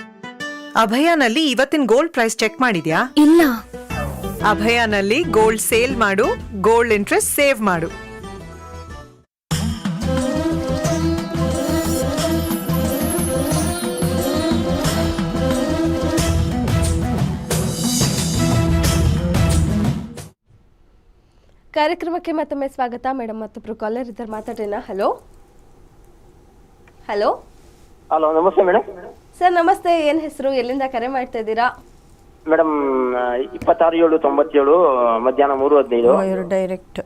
ಅಭಯನಲ್ಲಿ ಇವತ್ತಿನ ಗೋಲ್ಡ್ ಪ್ರೈಸ್ ಚೆಕ್ ಮಾಡಿದ್ಯಾ? ಇಲ್ಲ. ಅಭಯನಲ್ಲಿ ಗೋಲ್ಡ್ ಸೇಲ್ ಮಾಡು ಗೋಲ್ಡ್ ಇಂಟ್ರೆಸ್ಟ್ ಸೇವ್ ಮಾಡು. ಕಾರ್ಯಕ್ರಮಕ್ಕೆ ಮತ್ತೊಮ್ಮೆ ಸ್ವಾಗತ. ಮೇಡಮ್ ಮತ್ತೊಬ್ರು ಕಾಲರ್ ಇದ್ದಾರೆ ಮಾತಾಡೋಣ ಹಲೋ ಹಲೋ ಹಲೋ ನಮಸ್ತೆ ಮೇಡಮ್ ಸರ್ ನಮಸ್ತೆ. ಏನ್ ಹೆಸರು? ಎಲ್ಲಿಂದ ಕರೆ ಮಾಡ್ತಾ ಇದ್ದೀರಾ? ಮೇಡಮ್ ಇಪ್ಪತ್ತಾರು ಏಳು ತೊಂಬತ್ತೇಳು ಮಧ್ಯಾಹ್ನ ಮೂರು ಹದಿನೈದು. ಇವರು ಡೈರೆಕ್ಟ್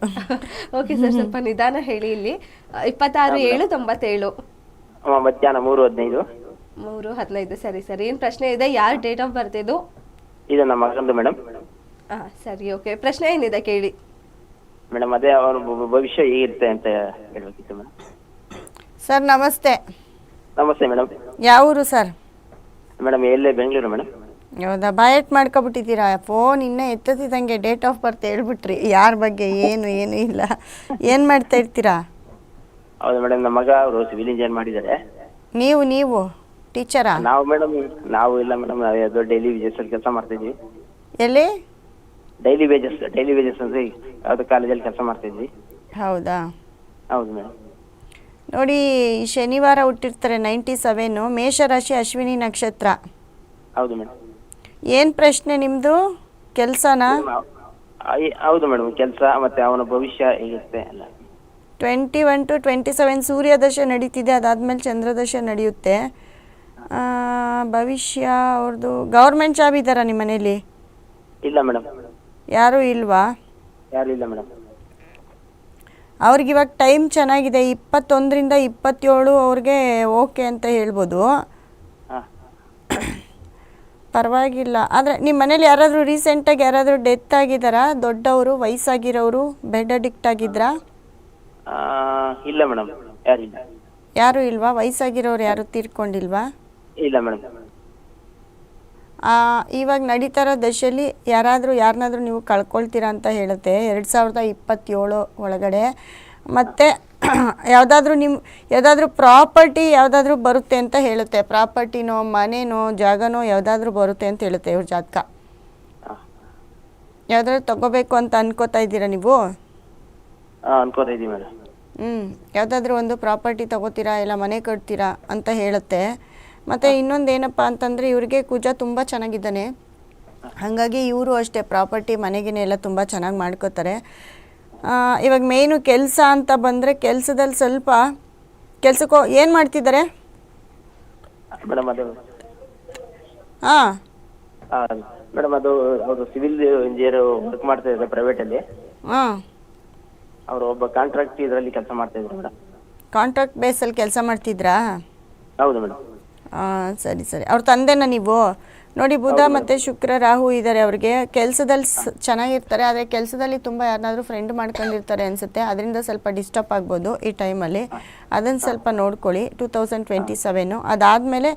ಓಕೆ ಸರ್ ಸ್ವಲ್ಪ ನಿಧಾನ ಹೇಳಿ ಇಲ್ಲಿ. ಇಪ್ಪತ್ತಾರು ಏಳು ತೊಂಬತ್ತೇಳು. ಆ, ಮಧ್ಯಾಹ್ನ ಮೂರು ಹದಿನೈದು. ಮೂರು ಹದಿನೈದು. ಸರಿ ಸರಿ. ಏನ್ ಪ್ರಶ್ನೆ ಇದೆ? ಯಾರ್ ಡೇಟ್ ಆಫ್ ಬರ್ತ್ ಇದು? ಇದು ನಮ್ಮ ಮಗಂದು ಮೇಡಮ್. ಹಾ ಸರಿ. ಓಕೆ ಪ್ರಶ್ನೆ ಏನಿದೆ ಕೇಳಿ. ಮೇಡಮ್ ಅದೇ ಅವ್ರ ಭ- ಭವಿಷ್ಯ ಹೇಗಿರುತ್ತೆ ಅಂತ ಹೇಳ್ಬೇಕಿತ್ತು ಮೇಡಮ್. ಸರ್ ನಮಸ್ತೆ. ನಮಸ್ತೆ ಮೇಡಮ್. ಯಾವ ಊರು ಸರ್ ಮೇಡಮ್ ಎಲ್ಲೇ? ಬೆಂಗಳೂರು ಮೇಡಮ್? ಹೌದಾ? ಬಾಯಟ್ ಮಾಡ್ಕೊಬಿಟ್ಟಿದ್ದೀರಾ? ಫೋನ್ ಇನ್ನೂ ಎತ್ತಿದಂಗೆ ಡೇಟ್ ಆಫ್ ಬರ್ತ್ ಹೇಳ್ಬಿಟ್ರಿ. ಯಾರ ಬಗ್ಗೆ ಏನು ಏನು ಇಲ್ಲ. ಏನು ಮಾಡ್ತಾ ಇರ್ತೀರಾ? ಹೌದು ಮೇಡಮ್ ನಮ್ಮ ಮಗ ಅವರು ಸಿವಿಲ್ ಇಂಜಿನಿಯರ್ ಮಾಡಿದ್ದಾರೆ. ನೀವು ನೀವು? ಟೀಚರಾ? ನಾವು ಮೇಡಮ್ ನಾವು ಇಲ್ಲ ಮೇಡಮ್ ಅದು ಡೈಲಿ ವೇಜಸ್ ಅಲ್ಲಿ ಕೆಲಸ ಮಾಡ್ತಿದ್ವಿ ಎಲ್ಲಿ? ಡೈಲಿ ವೇಜಸ್ ಡೈಲಿ ವೇಜಸ್ ಅಂದ್ರೆ ಯಾವುದೋ ಕಾಲೇಜಲ್ಲಿ ಕೆಲಸ ಮಾಡ್ತಿದ್ವಿ ಹೌದಾ? ಹೌದು ಮೇಡಮ್. ನೋಡಿ ಶನಿವಾರ ಹುಟ್ಟಿರ್ತಾರೆ ನೈಂಟಿ ಸೆವೆನು ಮೇಷರಾಶಿ ಅಶ್ವಿನಿ ನಕ್ಷತ್ರ. ಹೌದು ಮೇಡಮ್ ಏನು ಪ್ರಶ್ನೆ ನಿಮ್ಮದು ಕೆಲಸನಾ? ಹೌದು ಮೇಡಮ್ ಕೆಲಸ ಮತ್ತೆ ಅವನ ಭವಿಷ್ಯ ಹೇಗಿರುತ್ತೆ twenty one to twenty seven ಸೂರ್ಯದಶೆ ನಡೀತಿದೆ ಅದಾದಮೇಲೆ ಚಂದ್ರದಶೆ ನಡೆಯುತ್ತೆ. ಭವಿಷ್ಯ ಅವ್ರದ್ದು ಗೌರ್ಮೆಂಟ್ ಜಾಬ್ ಇದ್ದಾರಾ ನಿಮ್ಮ ಮನೇಲಿ ಇಲ್ಲ ಮೇಡಮ್ ಯಾರೂ ಇಲ್ವಾ? ಯಾರು ಇಲ್ಲ ಮೇಡಮ್ ಅವ್ರಿಗೆ ಇವಾಗ ಟೈಮ್ ಚೆನ್ನಾಗಿದೆ ಇಪ್ಪತ್ತೊಂದರಿಂದ ಇಪ್ಪತ್ತೇಳು ಅವ್ರಿಗೆ ಓಕೆ ಅಂತ ಹೇಳ್ಬೋದು. ಪರವಾಗಿಲ್ಲ. ಆದರೆ ನಿಮ್ಮ ಮನೇಲಿ ಯಾರಾದರೂ ರೀಸೆಂಟಾಗಿ ಯಾರಾದರೂ ಡೆತ್ ಆಗಿದ್ದಾರಾ ದೊಡ್ಡವರು ವಯಸ್ಸಾಗಿರೋರು ಬೆಡ್ ಅಡಿಕ್ಟ್ ಆಗಿದ್ರಾ? ಇಲ್ಲ ಮೇಡಮ್ ಯಾರು ಇಲ್ವಾ? ವಯಸ್ಸಾಗಿರೋರು ಯಾರು ತೀರ್ಕೊಂಡಿಲ್ವಾ? ಇಲ್ಲ ಮೇಡಮ್ ಇವಾಗ ನಡೀತಾ ಇರೋ ದಶೆಯಲ್ಲಿ ಯಾರಾದರೂ ಯಾರನ್ನಾದರೂ ನೀವು ಕಳ್ಕೊಳ್ತೀರಾ ಅಂತ ಹೇಳುತ್ತೆ. ಎರಡು ಸಾವಿರದ ಇಪ್ಪತ್ತೇಳು ಒಳಗಡೆ. ಮತ್ತು ಯಾವುದಾದ್ರೂ ನಿಮ್ಮ ಯಾವುದಾದ್ರೂ ಪ್ರಾಪರ್ಟಿ ಯಾವುದಾದ್ರೂ ಬರುತ್ತೆ ಅಂತ ಹೇಳುತ್ತೆ. ಪ್ರಾಪರ್ಟಿನೋ ಮನೆನೋ ಜಾಗನೋ ಯಾವುದಾದ್ರೂ ಬರುತ್ತೆ ಅಂತ ಹೇಳುತ್ತೆ ಇವ್ರ ಜಾತಕ. ಯಾವ್ದಾದ್ರು ತಗೋಬೇಕು ಅಂತ ಅನ್ಕೋತಾ ಇದ್ದೀರಾ ನೀವು? ಹಾಂ ಅನ್ಕೋತಾ ಇದ್ದೀವಿ ಮೇಡಮ್. ಹ್ಞೂ ಯಾವುದಾದ್ರೂ ಒಂದು ಪ್ರಾಪರ್ಟಿ ತಗೋತೀರಾ ಇಲ್ಲ ಮನೆ ಕಟ್ತೀರಾ ಅಂತ ಹೇಳುತ್ತೆ. ಮತ್ತು ಇನ್ನೊಂದು ಏನಪ್ಪ ಅಂತಂದರೆ ಇವ್ರಿಗೆ ಕುಜ ತುಂಬ ಚೆನ್ನಾಗಿದ್ದಾನೆ. ಹಾಗಾಗಿ ಇವರು ಅಷ್ಟೇ ಪ್ರಾಪರ್ಟಿ ಮನೆಗಿನೇ ಎಲ್ಲ ತುಂಬ ಚೆನ್ನಾಗಿ ಮಾಡ್ಕೋತಾರೆ. ಇವಾಗ ಮೇಯ್ನು ಕೆಲಸ ಅಂತ ಬಂದರೆ ಕೆಲಸದಲ್ಲಿ ಸ್ವಲ್ಪ ಕೆಲಸಕ್ಕೋ ಏನು ಮಾಡ್ತಿದ್ದಾರೆ? ಮೇಡಮ್ ಅದು ಹಾಂ ಮೇಡಮ್ ಅದು ಅವರು ಸಿವಿಲ್ ಇಂಜಿನಿಯರ್ ವರ್ಕ್ ಮಾಡ್ತಾ ಇದ್ದಾರೆ ಪ್ರೈವೇಟಲ್ಲಿ. ಹಾಂ ಅವರು ಒಬ್ಬ ಕಾಂಟ್ರಾಕ್ಟ್ ಇದರಲ್ಲಿ ಕೆಲಸ ಮಾಡ್ತಾ ಇದ್ದಾರೆ ಮೇಡಮ್. ಕಾಂಟ್ರಾಕ್ಟ್ ಬೇಸಲ್ಲಿ ಕೆಲಸ ಮಾಡ್ತಿದ್ರಾ? ಹೌದು ಮೇಡಮ್. ಹಾಂ ಸರಿ ಸರಿ. ಅವ್ರ ತಂದೆನ ನೀವು? ನೋಡಿ ಬುಧ ಮತ್ತು ಶುಕ್ರ ರಾಹು ಇದ್ದಾರೆ ಅವ್ರಿಗೆ. ಕೆಲಸದಲ್ಲಿ ಚೆನ್ನಾಗಿರ್ತಾರೆ ಆದರೆ ಕೆಲಸದಲ್ಲಿ ತುಂಬ ಯಾರನ್ನಾದರೂ ಫ್ರೆಂಡ್ ಮಾಡ್ಕೊಂಡಿರ್ತಾರೆ ಅನಿಸುತ್ತೆ. ಅದರಿಂದ ಸ್ವಲ್ಪ ಡಿಸ್ಟರ್ಬ್ ಆಗ್ಬೋದು ಈ ಟೈಮಲ್ಲಿ ಅದನ್ನು ಸ್ವಲ್ಪ ನೋಡ್ಕೊಳ್ಳಿ. ಟೂ ತೌಸಂಡ್ ಟ್ವೆಂಟಿ ಸೆವೆನು ಅದಾದಮೇಲೆ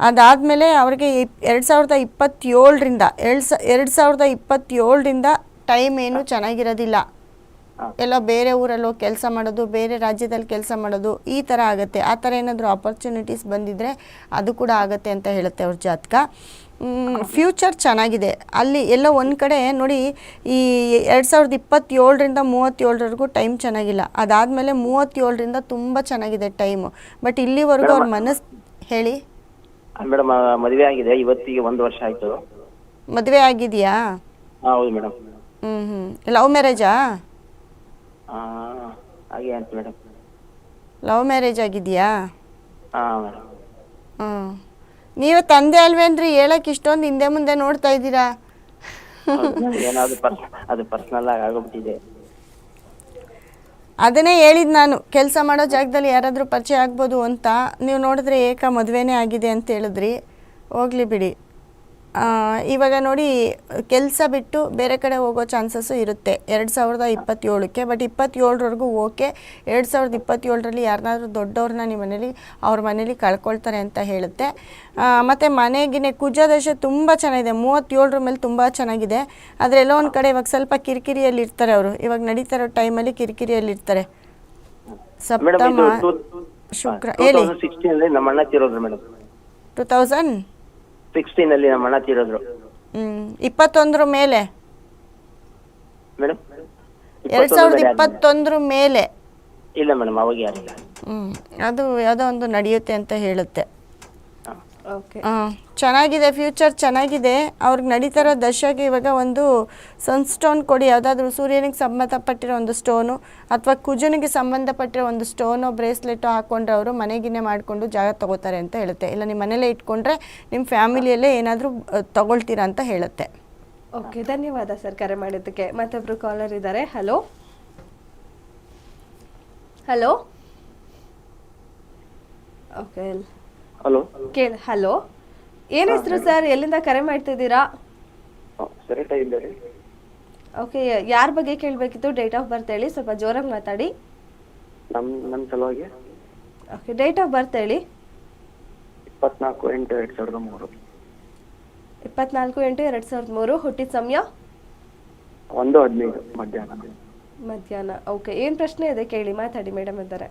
ಅದಾದಮೇಲೆ ಅವ್ರಿಗೆ ಎರಡು ಸಾವಿರದ ಇಪ್ಪತ್ತೇಳರಿಂದ ಎರಡು ಸ ಎರಡು ಸಾವಿರದ ಇಪ್ಪತ್ತೇಳರಿಂದ ಟೈಮ್ ಏನು ಚೆನ್ನಾಗಿರೋದಿಲ್ಲ. ಎಲ್ಲ ಬೇರೆ ಊರಲ್ಲೋ ಕೆಲಸ ಮಾಡೋದು ಬೇರೆ ರಾಜ್ಯದಲ್ಲಿ ಕೆಲಸ ಮಾಡೋದು ಈ ಥರ ಆಗುತ್ತೆ. ಆ ಥರ ಏನಾದರೂ ಆಪರ್ಚುನಿಟೀಸ್ ಬಂದಿದ್ದರೆ ಅದು ಕೂಡ ಆಗುತ್ತೆ ಅಂತ ಹೇಳುತ್ತೆ ಅವ್ರ ಜಾತಕ. ಫ್ಯೂಚರ್ ಚೆನ್ನಾಗಿದೆ. ಅಲ್ಲಿ ಎಲ್ಲ ಒಂದು ಕಡೆ ನೋಡಿ ಈ ಎರಡು ಸಾವಿರದ ಇಪ್ಪತ್ತೇಳರಿಂದ ಮೂವತ್ತೇಳರವರೆಗೂ ಟೈಮ್ ಚೆನ್ನಾಗಿಲ್ಲ. ಅದಾದಮೇಲೆ ಮೂವತ್ತೇಳರಿಂದ ತುಂಬ ಚೆನ್ನಾಗಿದೆ ಟೈಮು ಬಟ್ ಇಲ್ಲಿವರೆಗೂ ಅವ್ರ ಮನಸ್ಸು ಹೇಳಿ. ಮೇಡಮ್ ಮದುವೆ ಆಗಿದೆ. ಇವತ್ತಿಗೆ ಒಂದು ವರ್ಷ ಆಯಿತು. ಮದುವೆ ಆಗಿದೆಯಾ? ಹೌದು ಮೇಡಮ್. ಹ್ಞೂ ಹ್ಞೂ ಲವ್ ಮ್ಯಾರೇಜಾ? ಹಾಗೆ ಅಂತ ಮೇಡಮ್ ಲವ್ ಮ್ಯಾರೇಜ್ ಆಗಿದೆಯಾ? ಹಾಂ ಮೇಡಮ್ ಹ್ಞೂ ನೀವು ತಂದೆ ಅಲ್ವೇನ್ರಿ ಹೇಳಕ್ಕೆ ಇಷ್ಟೊಂದು ಹಿಂದೆ ಮುಂದೆ ನೋಡ್ತಾ ಇದ್ದೀರಾ? ಏನಾದ್ರು ಪರ್ಸ್ ಅದು ಪರ್ಸ್ನಲ್ ಆಗಿ ಆಗೋಗ್ಬಿಟ್ಟಿದೆ. ಅದನ್ನೇ ಹೇಳಿದ್ ನಾನು ಕೆಲಸ ಮಾಡೋ ಜಾಗದಲ್ಲಿ ಯಾರಾದರೂ ಪರಿಚಯ ಆಗ್ಬೋದು ಅಂತ. ನೀವು ನೋಡಿದ್ರೆ ಏಕ ಮದುವೆನೇ ಆಗಿದೆ ಅಂತ ಹೇಳಿದ್ರಿ. ಹೋಗ್ಲಿ ಬಿಡಿ. ಆ, ಇವಾಗ ನೋಡಿ ಕೆಲಸ ಬಿಟ್ಟು ಬೇರೆ ಕಡೆ ಹೋಗೋ ಚಾನ್ಸಸ್ಸು ಇರುತ್ತೆ. ಎರಡು ಸಾವಿರದ ಇಪ್ಪತ್ತೇಳಕ್ಕೆ ಬಟ್ ಇಪ್ಪತ್ತೇಳರವರೆಗೂ ಓಕೆ ಎರಡು ಸಾವಿರದ ಇಪ್ಪತ್ತೇಳರಲ್ಲಿ ಯಾರನ್ನಾದ್ರೂ ದೊಡ್ಡವ್ರನ್ನ ನಿಮ್ಮ ಮನೇಲಿ ಅವ್ರ ಮನೇಲಿ ಕಳ್ಕೊಳ್ತಾರೆ ಅಂತ ಹೇಳುತ್ತೆ. ಮತ್ತು ಮನೆಗಿನೇ ಕುಜದಶೆ ತುಂಬ ಚೆನ್ನಾಗಿದೆ. ಮೂವತ್ತೇಳರ ಮೇಲೆ ತುಂಬ ಚೆನ್ನಾಗಿದೆ. ಆದರೆ ಎಲ್ಲೋ ಒಂದು ಕಡೆ ಇವಾಗ ಸ್ವಲ್ಪ ಕಿರಿಕಿರಿಯಲ್ಲಿ ಇರ್ತಾರೆ ಅವರು. ಇವಾಗ ನಡೀತಾ ಇರೋ ಟೈಮಲ್ಲಿ ಕಿರಿಕಿರಿಯಲ್ಲಿ ಇರ್ತಾರೆ. ಸಪ್ತಮ ಶುಕ್ರ ಹೇಳಿ. ಟು ತೌಸಂಡ್ ಸಿಕ್ಸ್ಟೀನಲ್ಲಿ ನಮ್ಮ ಅಣ್ಣ ತೀರೋದ್ರು. ಇಪ್ಪತ್ತೊಂದ್ರ ಇಪ್ಪತ್ತೊಂದರ ಮೇಲೆ. ಮೇಡಮ್ ಎರಡ್ ಸಾವಿರದ ಇಪ್ಪತ್ತೊಂದ್ರ ಮೇಲೆ. ಇಲ್ಲ ಮೇಡಮ್ ಅವಾಗ ಯಾರಿಲ್ಲ. ಹ್ಞೂ ಅದು ಯಾವ್ದೋ ಒಂದು ನಡೆಯುತ್ತೆ ಅಂತ ಹೇಳುತ್ತೆ. ಚೆನ್ನಾಗಿದೆ ಫ್ಯೂಚರ್ ಚೆನ್ನಾಗಿದೆ. ಅವ್ರಿಗೆ ನಡೀತಾರೋ ದಶೆಗೆ ಇವಾಗ ಒಂದು ಸನ್ ಸ್ಟೋನ್ ಕೊಡಿ. ಯಾವುದಾದ್ರೂ ಸೂರ್ಯನಿಗೆ ಸಂಬಂಧಪಟ್ಟಿರೋ ಒಂದು ಸ್ಟೋನು ಅಥವಾ ಕುಜನಿಗೆ ಸಂಬಂಧಪಟ್ಟಿರೋ ಒಂದು ಸ್ಟೋನು ಬ್ರೇಸ್ಲೆಟು ಹಾಕ್ಕೊಂಡ್ರೆ ಅವರು ಮನೆಗಿನೇ ಮಾಡಿಕೊಂಡು ಜಾಗ ತಗೋತಾರೆ ಅಂತ ಹೇಳುತ್ತೆ. ಇಲ್ಲ ನಿಮ್ಮ ಮನೇಲೇ ಇಟ್ಕೊಂಡ್ರೆ ನಿಮ್ಮ ಫ್ಯಾಮಿಲಿಯಲ್ಲೇ ಏನಾದರೂ ತಗೊಳ್ತೀರಾ ಅಂತ ಹೇಳುತ್ತೆ. ಓಕೆ ಧನ್ಯವಾದ ಸರ್ ಕರೆ ಮಾಡಿದ್ದಕ್ಕೆ. ಮತ್ತೊಬ್ಬರು ಕಾಲರ್ ಇದ್ದಾರೆ ಹಲೋ ಹಲೋ ಓಕೆ ಹಲೋ? ಕೇ ಹಲೋ? ಏನ್ ಹೆಸರು ಸರ್? ಎಲ್ಲಿಂದ ಕರೆ ಮಾಡ್ತಿದ್ದೀರಾ ಇದ್ದಾರೆ? ಓಕೆ ಯಾರ ಬಗ್ಗೆ ಕೇಳಬೇಕಿತ್ತು? ಡೇಟ್ ಆಫ್ ಬರ್ತ್ ಹೇಳಿ ಸ್ವಲ್ಪ ಜೋರಾಗಿ ಮಾತಾಡಿ. ನಮ್ ನಮ್ ಸಲುವಾಗಿ? ಓಕೆ ಡೇಟ್ ಆಫ್ ಬರ್ತ್ ಹೇಳಿ. ಇಪ್ಪತ್ನಾಲ್ಕು ಎಂಟು ಎರಡ್ ಸಾವಿರದ ಮೂರು. ಇಪ್ಪತ್ನಾಲ್ಕು ಎಂಟು ಎರಡು ಸಾವಿರದ ಮೂರು ಹುಟ್ಟಿದ ಸಮಯ? ಒಂದು ಹದಿನೈದು ಮಧ್ಯಾಹ್ನ. ಮಧ್ಯಾಹ್ನ. ಓಕೆ ಏನು ಪ್ರಶ್ನೆ ಇದೆ? ಕೇಳಿ ಮಾತಾಡಿ ಮೇಡಮ್ ಇದ್ದಾರೆ.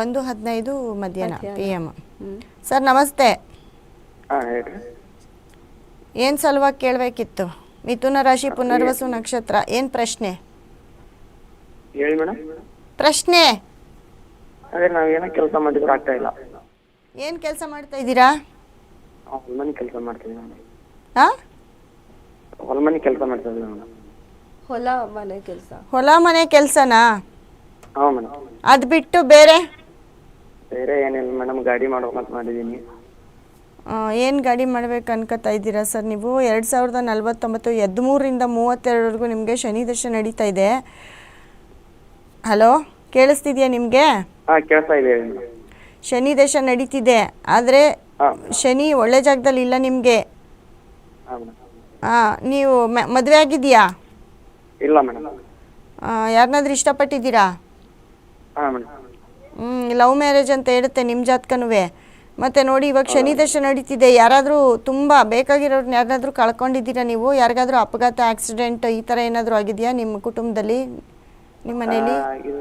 ಒಂದು ಹದಿನೈದು ಮಧ್ಯಾಹ್ನ. ಪಿ ಎಂ ಸರ್ ನಮಸ್ತೆ. ಏನ್ ಸಲುವಾಗಿ ಕೇಳಬೇಕಿತ್ತು? ಮಿಥುನ ರಾಶಿ ಪುನರ್ವಸು ನಕ್ಷತ್ರ ಏನು ಪ್ರಶ್ನೆ? ಹೇಳಿ ಮೇಡಮ್ ಪ್ರಶ್ನೆ. ಅದೇ ನಾವು ಏನೋ ಕೆಲಸ ಮಾಡಿದ್ರೆ ಆಗ್ತಾ ಇಲ್ಲ. ಏನು ಕೆಲಸ ಮಾಡ್ತಾ ಇದ್ದೀರಾ? ಹೊಲ್ಮನಿ ಕೆಲಸ ಮಾಡ್ತೀವಿ ಹಾಂ? ಹೊಲ್ಮನಿ ಕೆಲಸ ಮಾಡ್ತಾ ಇದ್ದೀವಿ ಮೇಡಮ್ ಹೊಲ ಮನೆ ಕೆಲಸ. ಹೊಲ ಮನೆ ಕೆಲಸನಾ? ಅದ್ ಮೇಡಮ್ ಅದು ಬಿಟ್ಟು ಬೇರೆ? ಬೇರೆ ಏನಿಲ್ಲ ಮೇಡಮ್ ಗಾಡಿ ಮಾಡ್ಬೇಕಂತ ಮಾಡಿದ್ದೀನಿ ಏನು ಗಾಡಿ ಮಾಡ್ಬೇಕು ಅನ್ಕೋತಾ ಇದ್ದೀರಾ ಸರ್ ನೀವು? ಎರಡು ಸಾವಿರದ ನಲ್ವತ್ತೊಂಬತ್ತು ಹದಿಮೂರರಿಂದ ಮೂವತ್ತೆರಡವರೆಗೂ ನಿಮಗೆ ಶನಿ ದಶ ನಡೀತಾ ಇದೆ. ಹಲೋ ಕೇಳಿಸ್ತಿದ್ಯಾ ನಿಮಗೆ? ಹಾ ಕೇಳ್ತಾ ಇದೆ ಹೇಳಿ ಮೇಡಮ್. ಶನಿ ದಶ ನಡೀತಿದೆ ಆದರೆ ಹಾ. ಶನಿ ಒಳ್ಳೆ ಜಾಗದಲ್ಲಿ ಇಲ್ಲ ನಿಮಗೆ. ಮೇಡಮ್. ಹಾಂ ನೀವು ಮ- ಮದುವೆ ಆಗಿದೆಯಾ ಇಲ್ಲ ಮೇಡಮ್. ಯಾರನ್ನಾದ್ರೂ ಇಷ್ಟಪಟ್ಟಿದ್ದೀರಾ? ಹಾ ಮೇಡಮ್. ಲವ್ ಮ್ಯಾರೇಜ್ ಅಂತ ಹೇಳುತ್ತೆ ನಿಮ್ಮ ಜಾತಕನೂ ಮತ್ತು ನೋಡಿ ಇವಾಗ ಶನಿ ದಶ ನಡೀತಿದೆ. ಯಾರಾದರೂ ತುಂಬ ಬೇಕಾಗಿರೋರ್ನ ಯಾರನ್ನಾದ್ರೂ ಕಳ್ಕೊಂಡಿದ್ದೀರಾ ನೀವು? ಯಾರಿಗಾದ್ರೂ ಅಪಘಾತ ಆಕ್ಸಿಡೆಂಟ್ ಈ ಥರ ಏನಾದರೂ ಆಗಿದೆಯಾ ನಿಮ್ಮ ಕುಟುಂಬದಲ್ಲಿ ನಿಮ್ಮ ಮನೇಲಿ? ಆ, ಇದು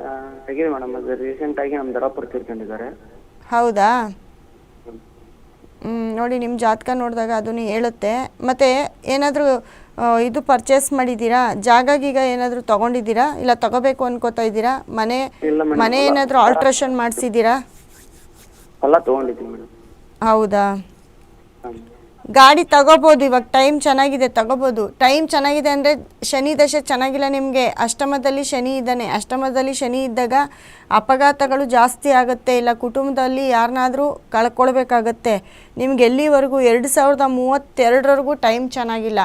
ಆ, ಆಗಿದೆ ಮೇಡಮ್ ಅದು ರೀಸೆಂಟ್ ಆಗಿ ನಮ್ಮ ದಡಪುರ ತೀರ್ಕೊಂಡಿದ್ದಾರೆ. ಹೌದಾ? ಹ್ಞೂ ನೋಡಿ ನಿಮ್ಮ ಜಾತಕ ನೋಡಿದಾಗ ಅದನ್ನು ಹೇಳುತ್ತೆ. ಮತ್ತು ಏನಾದರೂ ಇದು ಪರ್ಚೇಸ್ ಮಾಡಿದ್ದೀರಾ? ಜಾಗ ಗೀಗ ಏನಾದರೂ ತಗೊಂಡಿದ್ದೀರಾ? ಇಲ್ಲ ತಗೋಬೇಕು ಅನ್ಕೋತಾ ಇದ್ದೀರಾ? ಮನೆ ಇಲ್ಲ ಮನೆ ಏನಾದ್ರೂ ಆಲ್ಟ್ರೇಷನ್ ಮಾಡಿಸಿದ್ದೀರಾ? ಹೊಲ ತೊಗೊಂಡಿದ್ದೀನಿ ಮೇಡಮ್ ಹೌದಾ? ಹಾಂ ಗಾಡಿ ತಗೋಬೋದು ಇವಾಗ ಟೈಮ್ ಚೆನ್ನಾಗಿದೆ ತಗೋಬೋದು. ಟೈಮ್ ಚೆನ್ನಾಗಿದೆ ಅಂದ್ರೆ ಶನಿ ದಶೆ ಚೆನ್ನಾಗಿಲ್ಲ ನಿಮಗೆ? ಅಷ್ಟಮದಲ್ಲಿ ಶನಿ ಇದ್ದಾನೆ. ಅಷ್ಟಮದಲ್ಲಿ ಶನಿ ಇದ್ದಾಗ ಅಪಘಾತಗಳು ಜಾಸ್ತಿ ಆಗುತ್ತೆ. ಇಲ್ಲ ಕುಟುಂಬದಲ್ಲಿ ಯಾರನ್ನಾದರೂ ಕಳ್ಕೊಳ್ಬೇಕಾಗತ್ತೆ. ನಿಮ್ಗೆ ಎಲ್ಲಿವರೆಗೂ? ಎರಡು ಸಾವಿರದ ಮೂವತ್ತೆರಡರವರೆಗೂ ಟೈಮ್ ಚೆನ್ನಾಗಿಲ್ಲ.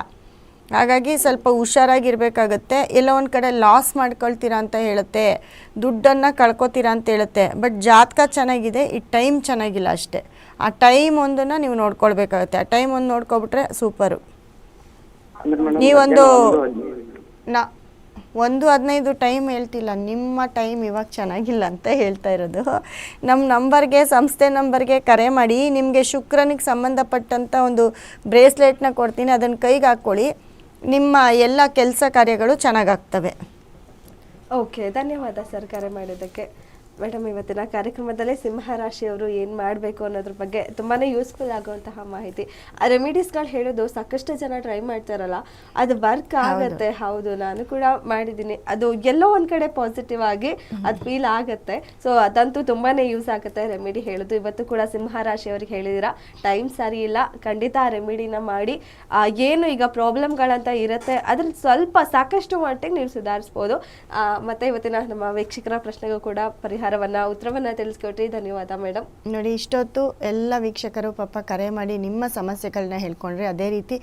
ಹಾಗಾಗಿ ಸ್ವಲ್ಪ ಹುಷಾರಾಗಿರ್ಬೇಕಾಗತ್ತೆ. ಎಲ್ಲ ಒಂದು ಕಡೆ ಲಾಸ್ ಮಾಡ್ಕೊಳ್ತೀರಾ ಅಂತ ಹೇಳುತ್ತೆ. ದುಡ್ಡನ್ನು ಕಳ್ಕೊತೀರಾ ಅಂತ ಹೇಳುತ್ತೆ. ಬಟ್ ಜಾತಕ ಚೆನ್ನಾಗಿದೆ ಈ ಟೈಮ್ ಚೆನ್ನಾಗಿಲ್ಲ ಅಷ್ಟೇ. ಆ ಟೈಮ್ ಒಂದನ್ನು ನೀವು ನೋಡ್ಕೊಳ್ಬೇಕಾಗತ್ತೆ. ಆ ಟೈಮ್ ಒಂದು ನೋಡ್ಕೊಬಿಟ್ರೆ ಸೂಪರು. ನೀವೊಂದು. ನಾ ಒಂದು ಹದಿನೈದು ಟೈಮ್ ಹೇಳ್ತಿಲ್ಲ. ನಿಮ್ಮ ಟೈಮ್ ಇವಾಗ ಚೆನ್ನಾಗಿಲ್ಲ ಅಂತ ಹೇಳ್ತಾ ಇರೋದು. ನಮ್ಮ ನಂಬರ್ಗೆ ಸಂಸ್ಥೆ ನಂಬರ್ಗೆ ಕರೆ ಮಾಡಿ ನಿಮಗೆ ಶುಕ್ರನಿಗೆ ಸಂಬಂಧಪಟ್ಟಂಥ ಒಂದು ಬ್ರೇಸ್ಲೆಟ್ನ ಕೊಡ್ತೀನಿ. ಅದನ್ನು ಕೈಗೆ ಹಾಕ್ಕೊಳ್ಳಿ. ನಿಮ್ಮ ಎಲ್ಲ ಕೆಲಸ ಕಾರ್ಯಗಳು ಚೆನ್ನಾಗಾಗ್ತವೆ. ಓಕೆ ಧನ್ಯವಾದ ಸರ್ ಕರೆ ಮಾಡಿದ್ದಕ್ಕೆ. ಮೇಡಮ್ ಇವತ್ತಿನ ಕಾರ್ಯಕ್ರಮದಲ್ಲಿ ಸಿಂಹರಾಶಿಯವರು ಏನು ಮಾಡಬೇಕು ಅನ್ನೋದ್ರ ಬಗ್ಗೆ ತುಂಬಾ ಯೂಸ್ಫುಲ್ ಆಗುವಂತಹ ಮಾಹಿತಿ. ಆ ರೆಮಿಡೀಸ್ಗಳು ಹೇಳೋದು ಸಾಕಷ್ಟು ಜನ ಟ್ರೈ ಮಾಡ್ತಾರಲ್ಲ ಅದು ವರ್ಕ್ ಆಗುತ್ತೆ. ಹೌದು ನಾನು ಕೂಡ ಮಾಡಿದ್ದೀನಿ. ಅದು ಎಲ್ಲೋ ಒಂದು ಕಡೆ ಪಾಸಿಟಿವ್ ಆಗಿ ಅದು ಫೀಲ್ ಆಗುತ್ತೆ. ಸೊ ಅದಂತೂ ತುಂಬಾ ಯೂಸ್ ಆಗುತ್ತೆ ರೆಮಿಡಿ ಹೇಳೋದು. ಇವತ್ತು ಕೂಡ ಸಿಂಹರಾಶಿಯವ್ರಿಗೆ ಹೇಳಿದಿರ ಟೈಮ್ ಸರಿ ಇಲ್ಲ. ಖಂಡಿತ ಆ ರೆಮಿಡಿನ ಮಾಡಿ. ಆ, ಏನು ಈಗ ಪ್ರಾಬ್ಲಮ್ಗಳಂತ ಇರುತ್ತೆ ಅದ್ರ ಸ್ವಲ್ಪ ಸಾಕಷ್ಟು ಮಟ್ಟಿಗೆ ನೀವು ಸುಧಾರಿಸ್ಬೋದು. ಮತ್ತೆ ಇವತ್ತಿನ ನಮ್ಮ ವೀಕ್ಷಕರ ಪ್ರಶ್ನೆಗೂ ಕೂಡ ಪರಿಹಾರವನ್ನ ಉತ್ತರವನ್ನ ತಿಳಿಸ್ಕೊಟ್ರಿ. ಧನ್ಯವಾದ ಮೇಡಮ್ ನೋಡಿ, ಇಷ್ಟೊತ್ತು ಎಲ್ಲ ವೀಕ್ಷಕರು ಪಾಪ ಕರೆ ಮಾಡಿ ನಿಮ್ಮ ಸಮಸ್ಯೆಗಳನ್ನ ಹೇಳ್ಕೊಂಡ್ರೆ ಅದೇ ರೀತಿ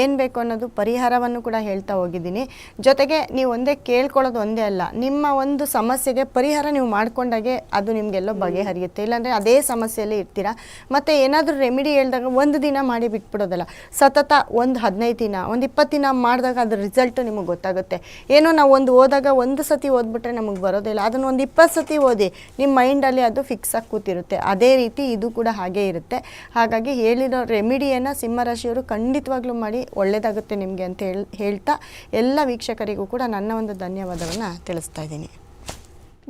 ಏನು ಬೇಕು ಅನ್ನೋದು ಪರಿಹಾರವನ್ನು ಕೂಡ ಹೇಳ್ತಾ ಹೋಗಿದ್ದೀನಿ. ಜೊತೆಗೆ ನೀವು ಒಂದೇ ಕೇಳ್ಕೊಳ್ಳೋದು ಒಂದೇ ಅಲ್ಲ, ನಿಮ್ಮ ಒಂದು ಸಮಸ್ಯೆಗೆ ಪರಿಹಾರ ನೀವು ಮಾಡ್ಕೊಂಡಾಗೆ ಅದು ನಿಮಗೆಲ್ಲೋ ಬಗೆಹರಿಯುತ್ತೆ. ಇಲ್ಲಾಂದರೆ ಅದೇ ಸಮಸ್ಯೆಯಲ್ಲಿ ಇರ್ತೀರಾ? ಮತ್ತು ಏನಾದರೂ ರೆಮಿಡಿ ಹೇಳಿದಾಗ ಒಂದು ದಿನ ಮಾಡಿ ಬಿಟ್ಬಿಡೋದಲ್ಲ, ಸತತ ಒಂದು ಹದಿನೈದು ದಿನ, ಒಂದು ಇಪ್ಪತ್ತು ದಿನ ಮಾಡಿದಾಗ ಅದ್ರ ರಿಸಲ್ಟು ನಿಮಗೆ ಗೊತ್ತಾಗುತ್ತೆ. ಏನೋ ನಾವು ಒಂದು ಓದಾಗ ಒಂದು ಸತಿ ಓದ್ಬಿಟ್ರೆ ನಮಗೆ ಬರೋದಿಲ್ಲ, ಅದನ್ನು ಒಂದು ಇಪ್ಪತ್ತು ಸತಿ ಓದಿ ನಿಮ್ಮ ಮೈಂಡಲ್ಲಿ ಅದು ಫಿಕ್ಸ್ ಆಗಿ ಕೂತಿರುತ್ತೆ. ಅದೇ ರೀತಿ ಇದು ಕೂಡ ಹಾಗೆ ಇರುತ್ತೆ. ಹಾಗಾಗಿ ಹೇಳಿರೋ ರೆಮಿಡಿಯನ್ನು ಸಿಂಹರಾಶಿಯವರು ಖಂಡಿತವಾಗ್ಲೂ ಮಾಡಿ ಒಳ್ಳೆಯದಾಗುತ್ತೆ ನಿಮಗೆ ಅಂತ ಹೇಳಿ ಹೇಳ್ತಾ ಎಲ್ಲ ವೀಕ್ಷಕರಿಗೂ ಕೂಡ ನನ್ನ ಒಂದು ಧನ್ಯವಾದವನ್ನು ತಿಳಿಸ್ತಾ ಇದ್ದೀನಿ.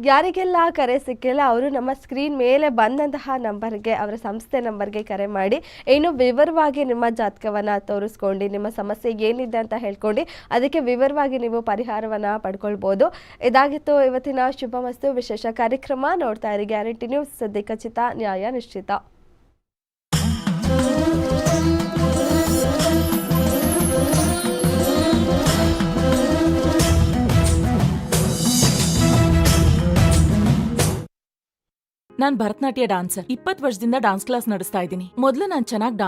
ಯಾರಿಗೆಲ್ಲ ಕರೆ ಸಿಕ್ಕಿಲ್ಲ, ಅವರು ನಮ್ಮ ಸ್ಕ್ರೀನ್ ಮೇಲೆ ಬಂದಂತಹ ನಂಬರ್ಗೆ, ಅವರ ಸಂಸ್ಥೆ ನಂಬರ್ಗೆ ಕರೆ ಮಾಡಿ, ಇನ್ನು ವಿವರವಾಗಿ ನಿಮ್ಮ ಜಾತಕವನ್ನು ತೋರಿಸ್ಕೊಂಡು, ನಿಮ್ಮ ಸಮಸ್ಯೆ ಏನಿದೆ ಅಂತ ಹೇಳ್ಕೊಂಡು, ಅದಕ್ಕೆ ವಿವರವಾಗಿ ನೀವು ಪರಿಹಾರವನ್ನು ಪಡ್ಕೊಳ್ಬೋದು. ಇದಾಗಿತ್ತು ಇವತ್ತಿನ ಶುಭ ಮಸ್ತು ವಿಶೇಷ ಕಾರ್ಯಕ್ರಮ. ನೋಡ್ತಾ ಇರಿ ಗ್ಯಾರಂಟಿ ನ್ಯೂಸ್ ಸದ್ಯ ಖಚಿತ, ನ್ಯಾಯ ನಿಶ್ಚಿತ. ನಾನ್ ಭರತನಾಟ್ಯ ಡಾನ್ಸರ್. ಇಪ್ಪತ್ ವರ್ಷದಿಂದ ಡಾನ್ಸ್ ಕ್ಲಾಸ್ ನಡೆಸ್ತಾ ಇದ್ದೀನಿ. ಮೊದಲು ನಾನ್ ಚೆನ್ನಾಗಿ ಡಾನ್ಸ್